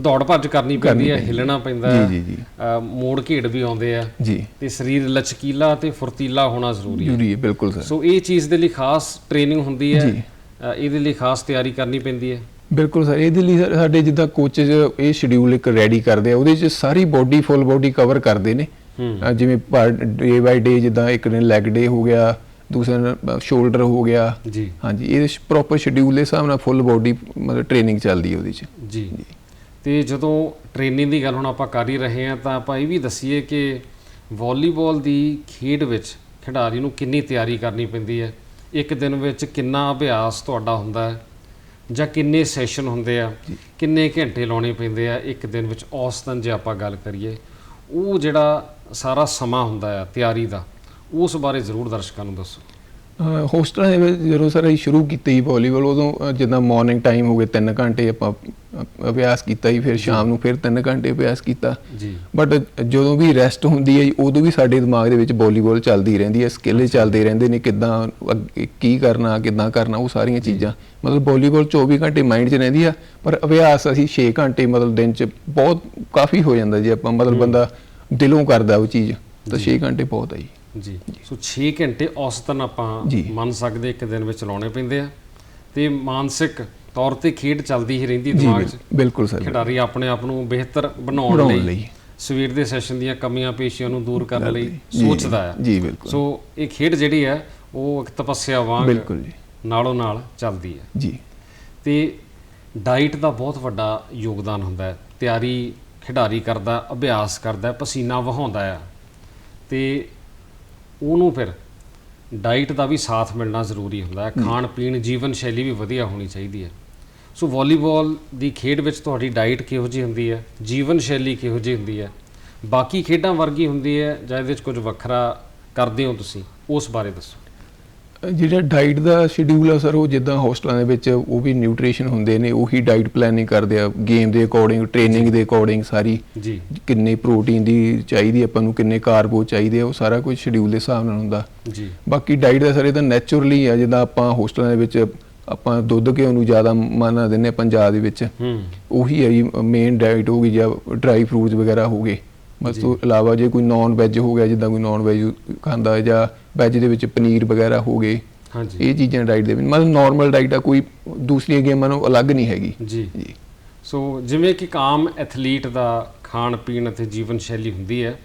ਦੌੜ ਭੱਜ ਕਰਨੀ ਪੈਂਦੀ ਹੈ। ਹਿੱਲਣਾ ਪੈਂਦਾ ਹੈ। ਜੀ ਜੀ। ਮੋੜ ਘੇੜ ਵੀ ਆਉਂਦੇ ਆ। ਜੀ। ਤੇ ਸਰੀਰ ਲਚਕੀਲਾ ਤੇ ਫੁਰਤੀਲਾ ਹੋਣਾ ਜ਼ਰੂਰੀ ਹੈ। ਜ਼ਰੂਰੀ ਹੈ ਬਿਲਕੁਲ ਸਰ। ਸੋ ਇਹ ਚੀਜ਼ ਦੇ ਲਈ ਖਾਸ ਟ੍ਰੇਨਿੰਗ ਹੁੰਦੀ ਹੈ। ਇਹਦੇ ਲਈ ਖਾਸ ਤਿਆਰੀ ਕਰਨੀ ਪੈਂਦੀ ਹੈ। ਬਿਲਕੁਲ ਸਰ ਇਹਦੇ ਲਈ ਸਾਡੇ ਜਿੱਦਾਂ ਕੋਚਸ ਇਹ ਸ਼ਡਿਊਲ ਇੱਕ ਰੈਡੀ ਕਰਦੇ ਆ ਉਹਦੇ 'ਚ ਸਾਰੀ ਬੋਡੀ ਫੁੱਲ ਬੋਡੀ ਕਵਰ ਕਰਦੇ ਨੇ। ਜਿਵੇਂ ਪਰ ਡੇ ਬਾਈ ਡੇ ਜਿੱਦਾਂ ਇੱਕ ਦਿਨ ਲੈਗ ਡੇ ਹੋ ਗਿਆ ਦੂਸਰਾ ਦਿਨ ਸ਼ੋਲਡਰ ਹੋ ਗਿਆ। ਜੀ। ਹਾਂਜੀ ਇਹ ਪ੍ਰੋਪਰ ਸ਼ਡਿਊਲ ਦੇ ਹਿਸਾਬ ਨਾਲ ਫੁੱਲ ਬੋਡੀ ਮਤਲਬ ਟ੍ਰੇਨਿੰਗ ਚੱਲਦੀ ਹੈ ਉਹਦੇ 'ਚ। ਜੀ। ਤੇ ਜਦੋਂ ਟ੍ਰੇਨਿੰਗ ਦੀ ਗੱਲ ਹੁਣ ਆਪਾਂ ਕਰ ਹੀ ਰਹੇ ਹਾਂ ਤਾਂ ਆਪਾਂ ਇਹ ਵੀ ਦਸੀਏ ਕਿ ਵਾਲੀਬਾਲ ਦੀ ਖੇਡ ਵਿੱਚ ਖਿਡਾਰੀ ਨੂੰ ਕਿੰਨੀ ਤਿਆਰੀ ਕਰਨੀ ਪੈਂਦੀ ਹੈ? ਇੱਕ ਦਿਨ ਵਿੱਚ ਕਿੰਨਾ ਅਭਿਆਸ ਤੁਹਾਡਾ ਹੁੰਦਾ ਹੈ? ਜਾਂ ਕਿੰਨੇ ਸੈਸ਼ਨ ਹੁੰਦੇ ਆ? ਕਿੰਨੇ ਘੰਟੇ ਲਾਉਣੇ ਪੈਂਦੇ ਆ ਇੱਕ ਦਿਨ ਵਿੱਚ? ਔਸਤਨ ਜੇ ਆਪਾਂ ਗੱਲ ਕਰੀਏ ਉਹ ਜਿਹੜਾ ਸਾਰਾ ਸਮਾਂ ਹੁੰਦਾ ਆ ਤਿਆਰੀ ਦਾ ਉਸ ਬਾਰੇ ਜ਼ਰੂਰ ਦਰਸ਼ਕਾਂ ਨੂੰ ਦੱਸੋ। ਹੋਸਟਲਾਂ ਦੇ ਵਿੱਚ ਜਦੋਂ ਸਰ ਅਸੀਂ ਸ਼ੁਰੂ ਕੀਤੀ ਸੀ ਵਾਲੀਬਾਲ ਉਦੋਂ ਜਿੱਦਾਂ ਮਾਰਨਿੰਗ ਟਾਈਮ ਹੋ ਗਏ 3 ਘੰਟੇ ਆਪਾਂ ਅਭਿਆਸ ਕੀਤਾ ਜੀ ਫਿਰ ਸ਼ਾਮ ਨੂੰ ਫਿਰ 3 ਘੰਟੇ ਅਭਿਆਸ ਕੀਤਾ। ਜੀ। ਬਟ ਜਦੋਂ ਵੀ ਰੈਸਟ ਹੁੰਦੀ ਹੈ ਜੀ, ਉਦੋਂ ਵੀ ਸਾਡੇ ਦਿਮਾਗ ਦੇ ਵਿੱਚ ਵਾਲੀਬਾਲ ਚੱਲਦੀ ਰਹਿੰਦੀ ਹੈ ਸਕਿੱਲ ਚੱਲਦੇ ਰਹਿੰਦੇ ਨੇ ਕਿੱਦਾਂ ਅੱਗੇ ਕੀ ਕਰਨਾ ਕਿੱਦਾਂ ਕਰਨਾ ਉਹ ਸਾਰੀਆਂ ਚੀਜ਼ਾਂ। ਮਤਲਬ ਵਾਲੀਬਾਲ 24 ਘੰਟੇ ਮਾਈਂਡ 'ਚ ਰਹਿੰਦੀ ਆ ਪਰ ਅਭਿਆਸ ਅਸੀਂ 6 ਘੰਟੇ ਮਤਲਬ ਦਿਨ 'ਚ ਬਹੁਤ ਕਾਫੀ ਹੋ ਜਾਂਦਾ ਜੀ ਆਪਾਂ ਮਤਲਬ ਬੰਦਾ ਦਿਲੋਂ ਕਰਦਾ ਉਹ ਚੀਜ਼ ਤਾਂ 6 ਘੰਟੇ ਬਹੁਤ ਹੈ ਜੀ। ਜੀ। ਸੋ 6 ਘੰਟੇ ਔਸਤਨ ਆਪਾਂ। ਮੰਨ ਸਕਦੇ ਇੱਕ ਦਿਨ ਵਿੱਚ ਲਾਉਣੇ ਪੈਂਦੇ ਆ। ਤੇ ਮਾਨਸਿਕ ਤੌਰ ਤੇ ਖੇਡ ਚੱਲਦੀ ਹੀ ਰਹਿੰਦੀ ਦਿਮਾਗ 'ਚ। ਬਿਲ- ਬਿਲਕੁਲ ਸਰ ਖਿਡਾਰੀ ਆਪਣੇ ਆਪ ਨੂੰ ਬਿਹਤਰ ਬਣਾਉਣ ਲਈ ਸਵੇਰ ਦੇ ਸੈਸ਼ਨ ਦੀਆਂ ਕਮੀਆਂ ਪੇਸ਼ੀਆਂ ਨੂੰ ਦੂਰ ਕਰਨ ਲਈ ਸੋਚਦਾ ਹੈ ਜੀ ਬਿਲਕੁਲ। ਸੋ ਇਹ ਖੇਡ ਜਿਹੜੀ ਹੈ ਉਹ ਇੱਕ ਤਪੱਸਿਆ ਵਾਂਗ ਬਿਲਕੁਲ ਜੀ। ਨਾਲੋਂ ਨਾਲ ਚੱਲਦੀ ਹੈ ਜੀ। ਤੇ ਡਾਈਟ ਦਾ ਬਹੁਤ ਵੱਡਾ ਯੋਗਦਾਨ ਹੁੰਦਾ ਹੈ। ਤਿਆਰੀ ਖਿਡਾਰੀ ਕਰਦਾ ਅਭਿਆਸ ਕਰਦਾ ਪਸੀਨਾ ਵਹਾਉਂਦਾ ਆ। ਤੇ ਉਹਨੂੰ ਫਿਰ ਡਾਈਟ ਦਾ ਵੀ ਸਾਥ ਮਿਲਣਾ ਜ਼ਰੂਰੀ ਹੁੰਦਾ ਹੈ। ਖਾਣ ਪੀਣ ਜੀਵਨ ਸ਼ੈਲੀ ਵੀ ਵਧੀਆ ਹੋਣੀ ਚਾਹੀਦੀ ਹੈ। ਸੋ ਵਾਲੀਬਾਲ ਦੀ ਖੇਡ ਵਿੱਚ ਤੁਹਾਡੀ ਡਾਈਟ ਕਿਹੋ ਜਿਹੀ ਹੁੰਦੀ ਹੈ? ਜੀਵਨ ਸ਼ੈਲੀ ਕਿਹੋ ਜਿਹੀ ਹੁੰਦੀ ਹੈ? ਬਾਕੀ ਖੇਡਾਂ ਵਰਗੀ ਹੁੰਦੀ ਹੈ ਜਾਂ ਇਹਦੇ ਵਿੱਚ ਕੁਝ ਵੱਖਰਾ ਕਰਦੇ ਹੋ ਤੁਸੀਂ? ਉਸ ਬਾਰੇ ਦੱਸੋ। ਜਿਹੜਾ ਡਾਈਟ ਦਾ ਸ਼ਡਿਊਲ ਆ ਸਰ ਉਹ ਜਿੱਦਾਂ ਹੋਸਟਲਾਂ ਦੇ ਵਿੱਚ ਉਹ ਵੀ ਨਿਊਟ੍ਰੀਸ਼ਨ ਹੁੰਦੇ ਨੇ ਉਹੀ ਡਾਈਟ ਪਲੈਨਿੰਗ ਕਰਦੇ ਆ ਗੇਮ ਦੇ ਅਕੋਰਡਿੰਗ ਟ੍ਰੇਨਿੰਗ ਦੇ ਅਕੋਰਡਿੰਗ ਸਾਰੀ। ਜੀ। ਕਿੰਨੇ ਪ੍ਰੋਟੀਨ ਦੀ ਚਾਹੀਦੀ ਆਪਾਂ ਨੂੰ ਕਿੰਨੇ ਕਾਰਬੋ ਚਾਹੀਦੇ ਆ ਉਹ ਸਾਰਾ ਕੁਝ ਸ਼ਡਿਊਲ ਦੇ ਹਿਸਾਬ ਨਾਲ ਹੁੰਦਾ। ਜੀ। ਬਾਕੀ ਡਾਈਟ ਦਾ ਸਰ ਇਹ ਤਾਂ ਨੇਚਰਲੀ ਆ ਜਿੱਦਾਂ ਆਪਾਂ ਹੋਸਟਲਾਂ ਦੇ ਵਿੱਚ ਆਪਾਂ ਦੁੱਧ ਘਿਓ ਨੂੰ ਜ਼ਿਆਦਾ ਮਾਨਾ ਆ ਪੰਜਾਬ ਦੇ ਵਿੱਚ। ਹੂੰ। ਉਹੀ ਹੈ ਜੀ ਮੇਨ ਡਾਈਟ ਹੋ ਗਈ ਜਾਂ ਡਰਾਈ ਫਰੂਟਸ ਵਗੈਰਾ ਹੋ ਗਏ। ਬਸ ਤੋਂ ਇਲਾਵਾ ਜੇ ਕੋਈ ਨਾਨ ਵੈਜ ਹੋ ਗਿਆ ਜਿੱਦਾਂ ਕੋਈ ਨਾਨ ਵੈਜ ਖਾਂਦਾ ਜਾਂ ਵੈਜ ਦੇ ਵਿੱਚ ਪਨੀਰ ਵਗੈਰਾ ਹੋ ਗਏ। ਹਾਂਜੀ। ਇਹ ਚੀਜ਼ਾਂ ਡਾਈਟ ਦੇ ਵਿੱਚ ਮਤਲਬ ਨਾਰਮਲ ਡਾਈਟ ਆ ਕੋਈ ਦੂਸਰੀਆਂ ਗੇਮਾਂ ਨਾਲੋਂ ਅਲੱਗ ਨਹੀਂ ਹੈਗੀ। ਜੀ। ਜੀ। ਸੋ ਜਿਵੇਂ ਕਿ ਇੱਕ ਆਮ ਐਥਲੀਟ ਦਾ ਖਾਣ ਪੀਣ ਅਤੇ ਜੀਵਨ ਸ਼ੈਲੀ ਹੁੰਦੀ ਹੈ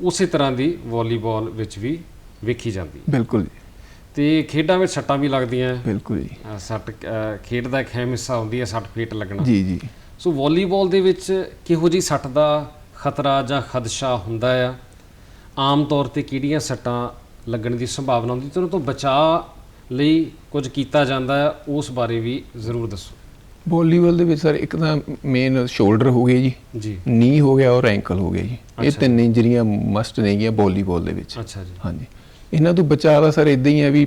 ਉਸੇ ਤਰ੍ਹਾਂ ਦੀ ਵਾਲੀਬਾਲ ਵਿੱਚ ਵੀ ਵੇਖੀ ਜਾਂਦੀ ਹੈ। ਬਿਲਕੁਲ ਜੀ। ਤੇ ਖੇਡਾਂ ਵਿੱਚ ਸੱਟਾਂ ਵੀ ਲੱਗਦੀਆਂ। ਬਿਲਕੁਲ ਜੀ। ਸੱਟ ਖੇਡ ਦਾ ਇੱਕ ਅਹਿਮ ਹਿੱਸਾ ਹੁੰਦੀ ਹੈ ਸੱਟ ਫੇਟ ਲੱਗਣਾ। ਜੀ ਜੀ। ਸੋ ਵਾਲੀਬਾਲ ਦੇ ਵਿੱਚ ਕਿਹੋ ਜੀ ਸੱਟ ਦਾ ਖਤਰਾ ਜਾਂ ਖਦਸ਼ਾ ਹੁੰਦਾ ਆ? ਆਮ ਤੌਰ ਤੇ ਕਿਹੜੀਆਂ ਸੱਟਾਂ ਲੱਗਣ ਦੀ ਸੰਭਾਵਨਾ ਹੁੰਦੀ ਤੇ ਉਹਨਾਂ ਤੋਂ ਬਚਾਅ ਲਈ ਕੁਝ ਕੀਤਾ ਜਾਂਦਾ ਹੈ ਉਸ ਬਾਰੇ ਵੀ ਜ਼ਰੂਰ ਦੱਸੋ। ਵਾਲੀਬਾਲ ਦੇ ਵਿੱਚ ਸਰ ਇੱਕ ਤਾਂ ਮੇਨ ਸ਼ੋਲਡਰ ਹੋ ਗਏ ਜੀ ਜੀ। ਨੀ ਹੋ ਗਿਆ ਔਰ ਐਂਕਲ ਹੋ ਗਿਆ ਜੀ। ਇਹ। ਤਿੰਨ ਇੰਜਰੀਆਂ ਮਸਟ ਨੇਗੀਆਂ ਵਾਲੀਬਾਲ ਦੇ ਵਿੱਚ। ਅੱਛਾ ਜੀ। ਹਾਂਜੀ। ਇਹਨਾਂ ਤੋਂ ਬਚਾਅ ਦਾ ਸਰ ਇਦਾਂ ਹੀ ਹੈ ਵੀ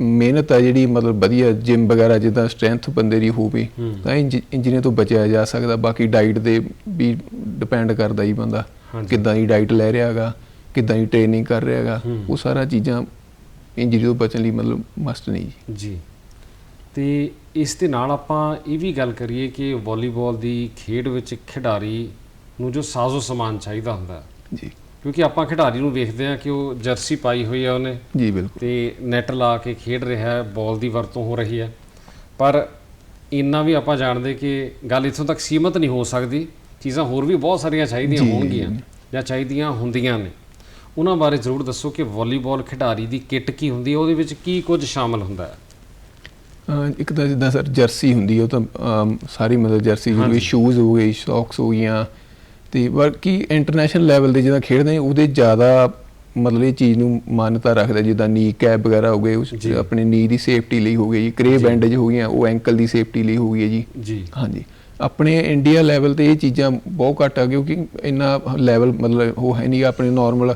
ਮਿਹਨਤ ਆ ਜਿਹੜੀ ਮਤਲਬ ਵਧੀਆ ਜਿਮ ਵਗੈਰਾ ਜਿੱਦਾਂ ਸਟਰੈਂਥ ਬੰਦੇ ਦੀ ਹੋਵੇ। ਤਾਂ ਇੰਜਰੀਆਂ ਤੋਂ ਬਚਿਆ ਜਾ ਸਕਦਾ। ਬਾਕੀ ਡਾਈਟ ਦੇ ਵੀ ਡਿਪੈਂਡ ਕਰਦਾ ਹੀ ਬੰਦਾ। ਕਿੱਦਾਂ ਦੀ ਡਾਈਟ ਲੈ ਰਿਹਾ ਹੈਗਾ ਕਿੱਦਾਂ ਦੀ ਟ੍ਰੇਨਿੰਗ ਕਰ ਰਿਹਾ ਹੈਗਾ। ਉਹ ਸਾਰਾ ਚੀਜ਼ਾਂ ਇੰਜਰੀ ਤੋਂ ਬਚਣ ਲਈ ਮਤਲਬ ਮਸਟ ਨਹੀਂ ਜੀ। ਜੀ। ਤੇ ਇਸ ਦੇ ਨਾਲ ਆਪਾਂ ਇਹ ਵੀ ਗੱਲ ਕਰੀਏ ਕਿ ਵਾਲੀਬਾਲ ਦੀ ਖੇਡ ਵਿੱਚ ਖਿਡਾਰੀ ਨੂੰ ਜੋ ਸਾਜ਼ੋ ਸਮਾਨ ਚਾਹੀਦਾ ਹੁੰਦਾ। ਜੀ। ਕਿਉਂਕਿ ਆਪਾਂ ਖਿਡਾਰੀ ਨੂੰ ਵੇਖਦੇ ਹਾਂ ਕਿ ਉਹ ਜਰਸੀ ਪਾਈ ਹੋਈ ਹੈ ਉਹਨੇ। ਜੀ ਬਿਲਕੁਲ। ਤੇ ਨੈਟ ਲਾ ਕੇ ਖੇਡ ਰਿਹਾ ਹੈ ਬਾਲ ਦੀ ਵਰਤੋਂ ਹੋ ਰਹੀ ਹੈ। ਪਰ ਇੰਨਾ ਵੀ ਆਪਾਂ ਜਾਣਦੇ ਕਿ ਗੱਲ ਇੱਥੋਂ ਤੱਕ ਸੀਮਤ ਨਹੀਂ ਹੋ ਸਕਦੀ। ਚੀਜ਼ਾਂ ਹੋਰ ਵੀ ਬਹੁਤ ਸਾਰੀਆਂ ਚਾਹੀਦੀਆਂ। ਹੋਣਗੀਆਂ ਜਾਂ ਚਾਹੀਦੀਆਂ ਹੁੰਦੀਆਂ ਨੇ। ਉਹਨਾਂ ਬਾਰੇ ਜ਼ਰੂਰ ਦੱਸੋ ਕਿ ਵਾਲੀਬਾਲ ਖਿਡਾਰੀ ਦੀ ਕਿੱਟ ਕੀ ਹੁੰਦੀ ਹੈ ਉਹਦੇ ਵਿੱਚ ਕੀ ਕੁਝ ਸ਼ਾਮਲ ਹੁੰਦਾ ਹੈ ਇੱਕ ਤਾਂ ਜਿੱਦਾਂ ਸਰ ਜਰਸੀ ਹੁੰਦੀ ਹੈ ਉਹ ਤਾਂ ਸਾਰੀ ਮਤਲਬ ਜਰਸੀ ਹਾਂਜੀ। ਸ਼ੂਜ਼ ਹੋ ਗਏ ਸੌਕਸ ਹੋ ਗਈਆਂ ਤੇ ਬਾਕੀ ਇੰਟਰਨੈਸ਼ਨਲ ਲੈਵਲ ਦੇ ਜਿਹਦਾ ਖੇਡਦੇ ਉਹਦੇ ਜ਼ਿਆਦਾ ਮਤਲਬ ਇਹ ਚੀਜ਼ ਨੂੰ ਮਾਨਤਾ ਰੱਖਦਾ ਜਿੱਦਾਂ ਨੀ ਕੈਪ ਵਗੈਰਾ ਹੋ ਗਏ ਉਸ। ਆਪਣੇ ਨੀ ਦੀ ਸੇਫਟੀ ਲਈ ਹੋ ਗਈ ਜੀ ਕਰੇ। ਬੈਂਡੇਜ ਹੋ ਗਈਆਂ ਉਹ ਐਂਕਲ ਦੀ ਸੇਫਟੀ ਲਈ ਹੋ ਗਈ ਹੈ ਜੀ ਜੀ ਹਾਂਜੀ ਆਪਣੇ ਇੰਡੀਆ ਲੈਵਲ ਤੇ ਇਹ ਚੀਜ਼ਾਂ ਬਹੁਤ ਘੱਟ ਆ ਕਿਉਂਕਿ ਇੰਨਾ ਲੈਵਲ ਮਤਲਬ ਉਹ ਹੈ ਨਹੀਂ ਆਪਣੇ ਨਾਰਮਲ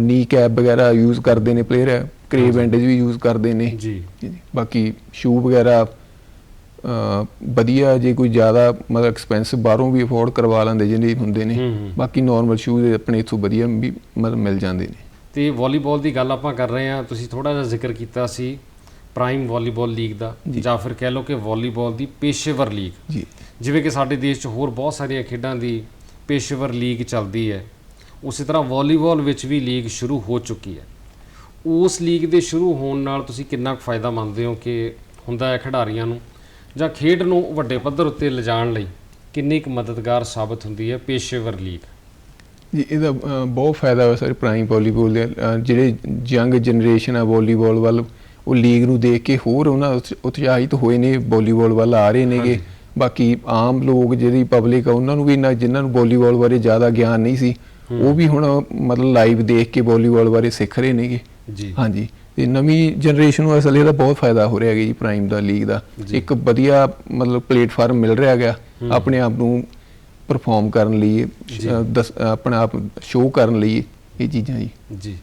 ਨੀ ਕੈਪ ਵਗੈਰਾ ਯੂਜ਼ ਕਰਦੇ ਨੇ ਪਲੇਅਰ ਕਰੇ। ਬੈਂਡੇਜ ਵੀ ਯੂਜ਼ ਕਰਦੇ ਨੇ ਜੀ। ਬਾਕੀ ਸ਼ੂ ਵਗੈਰਾ ਵਧੀਆ ਜੇ ਕੋਈ ਜ਼ਿਆਦਾ ਮਤਲਬ ਐਕਸਪੈਂਸਿਵ ਬਾਹਰੋਂ ਵੀ ਅਫੋਰਡ ਕਰਵਾ ਲੈਂਦੇ ਜਿਹਨੇ ਹੁੰਦੇ ਨੇ। ਬਾਕੀ ਨਾਰਮਲ ਸ਼ੂਜ਼ ਆਪਣੇ ਇੱਥੋਂ ਵਧੀਆ ਵੀ ਮਤਲਬ ਮਿਲ ਜਾਂਦੇ ਨੇ ਤੇ ਵਾਲੀਬਾਲ ਦੀ ਗੱਲ ਆਪਾਂ ਕਰ ਰਹੇ ਹਾਂ ਤੁਸੀਂ ਥੋੜਾ ਜਿਹਾ ਜ਼ਿਕਰ ਕੀਤਾ ਸੀ ਪ੍ਰਾਈਮ ਵਾਲੀਬਾਲ ਲੀਗ ਦਾ ਜੀ। ਜਾਂ ਫਿਰ ਕਹਿ ਲਓ ਕਿ ਵਾਲੀਬਾਲ ਦੀ ਪੇਸ਼ੇਵਰ ਲੀਗ ਜੀ ਜਿਵੇਂ ਕਿ ਸਾਡੇ ਦੇਸ਼ 'ਚ ਹੋਰ ਬਹੁਤ ਸਾਰੀਆਂ ਖੇਡਾਂ ਦੀ ਪੇਸ਼ੇਵਰ ਲੀਗ ਚੱਲਦੀ ਹੈ ਉਸੇ ਤਰ੍ਹਾਂ ਵਾਲੀਬਾਲ ਵਿੱਚ ਵੀ ਲੀਗ ਸ਼ੁਰੂ ਹੋ ਚੁੱਕੀ ਹੈ। ਉਸ ਲੀਗ ਦੇ ਸ਼ੁਰੂ ਹੋਣ ਨਾਲ ਤੁਸੀਂ ਕਿੰਨਾ ਕੁ ਫਾਇਦਾ ਮੰਨਦੇ ਹੋ ਕਿ ਹੁੰਦਾ ਹੈ ਖਿਡਾਰੀਆਂ ਨੂੰ? ਜਾਂ ਖੇਡ ਨੂੰ ਵੱਡੇ ਪੱਧਰ ਉੱਤੇ ਲਿਜਾਣ ਲਈ ਕਿੰਨੀ ਕੁ ਮਦਦਗਾਰ ਸਾਬਤ ਹੁੰਦੀ ਹੈ ਪੇਸ਼ੇਵਰ ਲੀਗ? ਜੀ ਇਹਦਾ ਬਹੁਤ ਫਾਇਦਾ ਹੋਇਆ ਸਰ ਪ੍ਰਾਈਮ ਵਾਲੀਬਾਲ ਦੇ। ਜਿਹੜੇ ਯੰਗ ਜਨਰੇਸ਼ਨ ਆ ਵਾਲੀਬਾਲ ਵੱਲ ਉਹ ਲੀਗ ਨੂੰ ਦੇਖ ਕੇ ਹੋਰ ਉਹਨਾਂ ਉਤਸ਼- ਉਤਸ਼ਾਹਿਤ ਹੋਏ ਨੇ ਵਾਲੀਬਾਲ ਵੱਲ ਆ ਰਹੇ ਨੇਗੇ। ਬਾਕੀ ਆਮ ਲੋਕ ਜਿਹੜੀ ਪਬਲਿਕ ਆ ਉਹਨਾਂ ਨੂੰ ਵੀ ਇੰਨਾ ਜਿਨ੍ਹਾਂ ਨੂੰ ਵਾਲੀਬਾਲ ਬਾਰੇ ਜ਼ਿਆਦਾ ਗਿਆਨ ਨਹੀਂ ਸੀ ਉਹ ਵੀ ਹੁਣ ਮਤਲਬ ਲਾਈਵ ਦੇਖ ਕੇ ਵਾਲੀਬਾਲ ਬਾਰੇ ਸਿੱਖ ਰਹੇ ਨੇਗੇ। ਜੀ। ਹਾਂਜੀ। ਤੇ ਨਵੀਂ ਜਨਰੇਸ਼ਨ ਨੂੰ ਅਸਲ ਇਹਦਾ ਬਹੁਤ ਫਾਇਦਾ ਹੋ ਰਿਹਾ ਹੈ ਜੀ ਪ੍ਰਾਈਮ ਦਾ ਲੀਗ ਦਾ। ਇੱਕ ਵਧੀਆ ਮਤਲਬ ਪਲੇਟਫਾਰਮ ਮਿਲ ਰਿਹਾ ਗਿਆ ਆਪਣੇ ਆਪ ਨੂੰ ਪਰਫਾਰਮ ਕਰਨ ਲਈ ਆਪਣਾ ਆਪ ਸ਼ੋਅ ਕਰਨ ਲਈ ਇਹ ਚੀਜ਼ਾਂ ਜੀ। ਜੀ।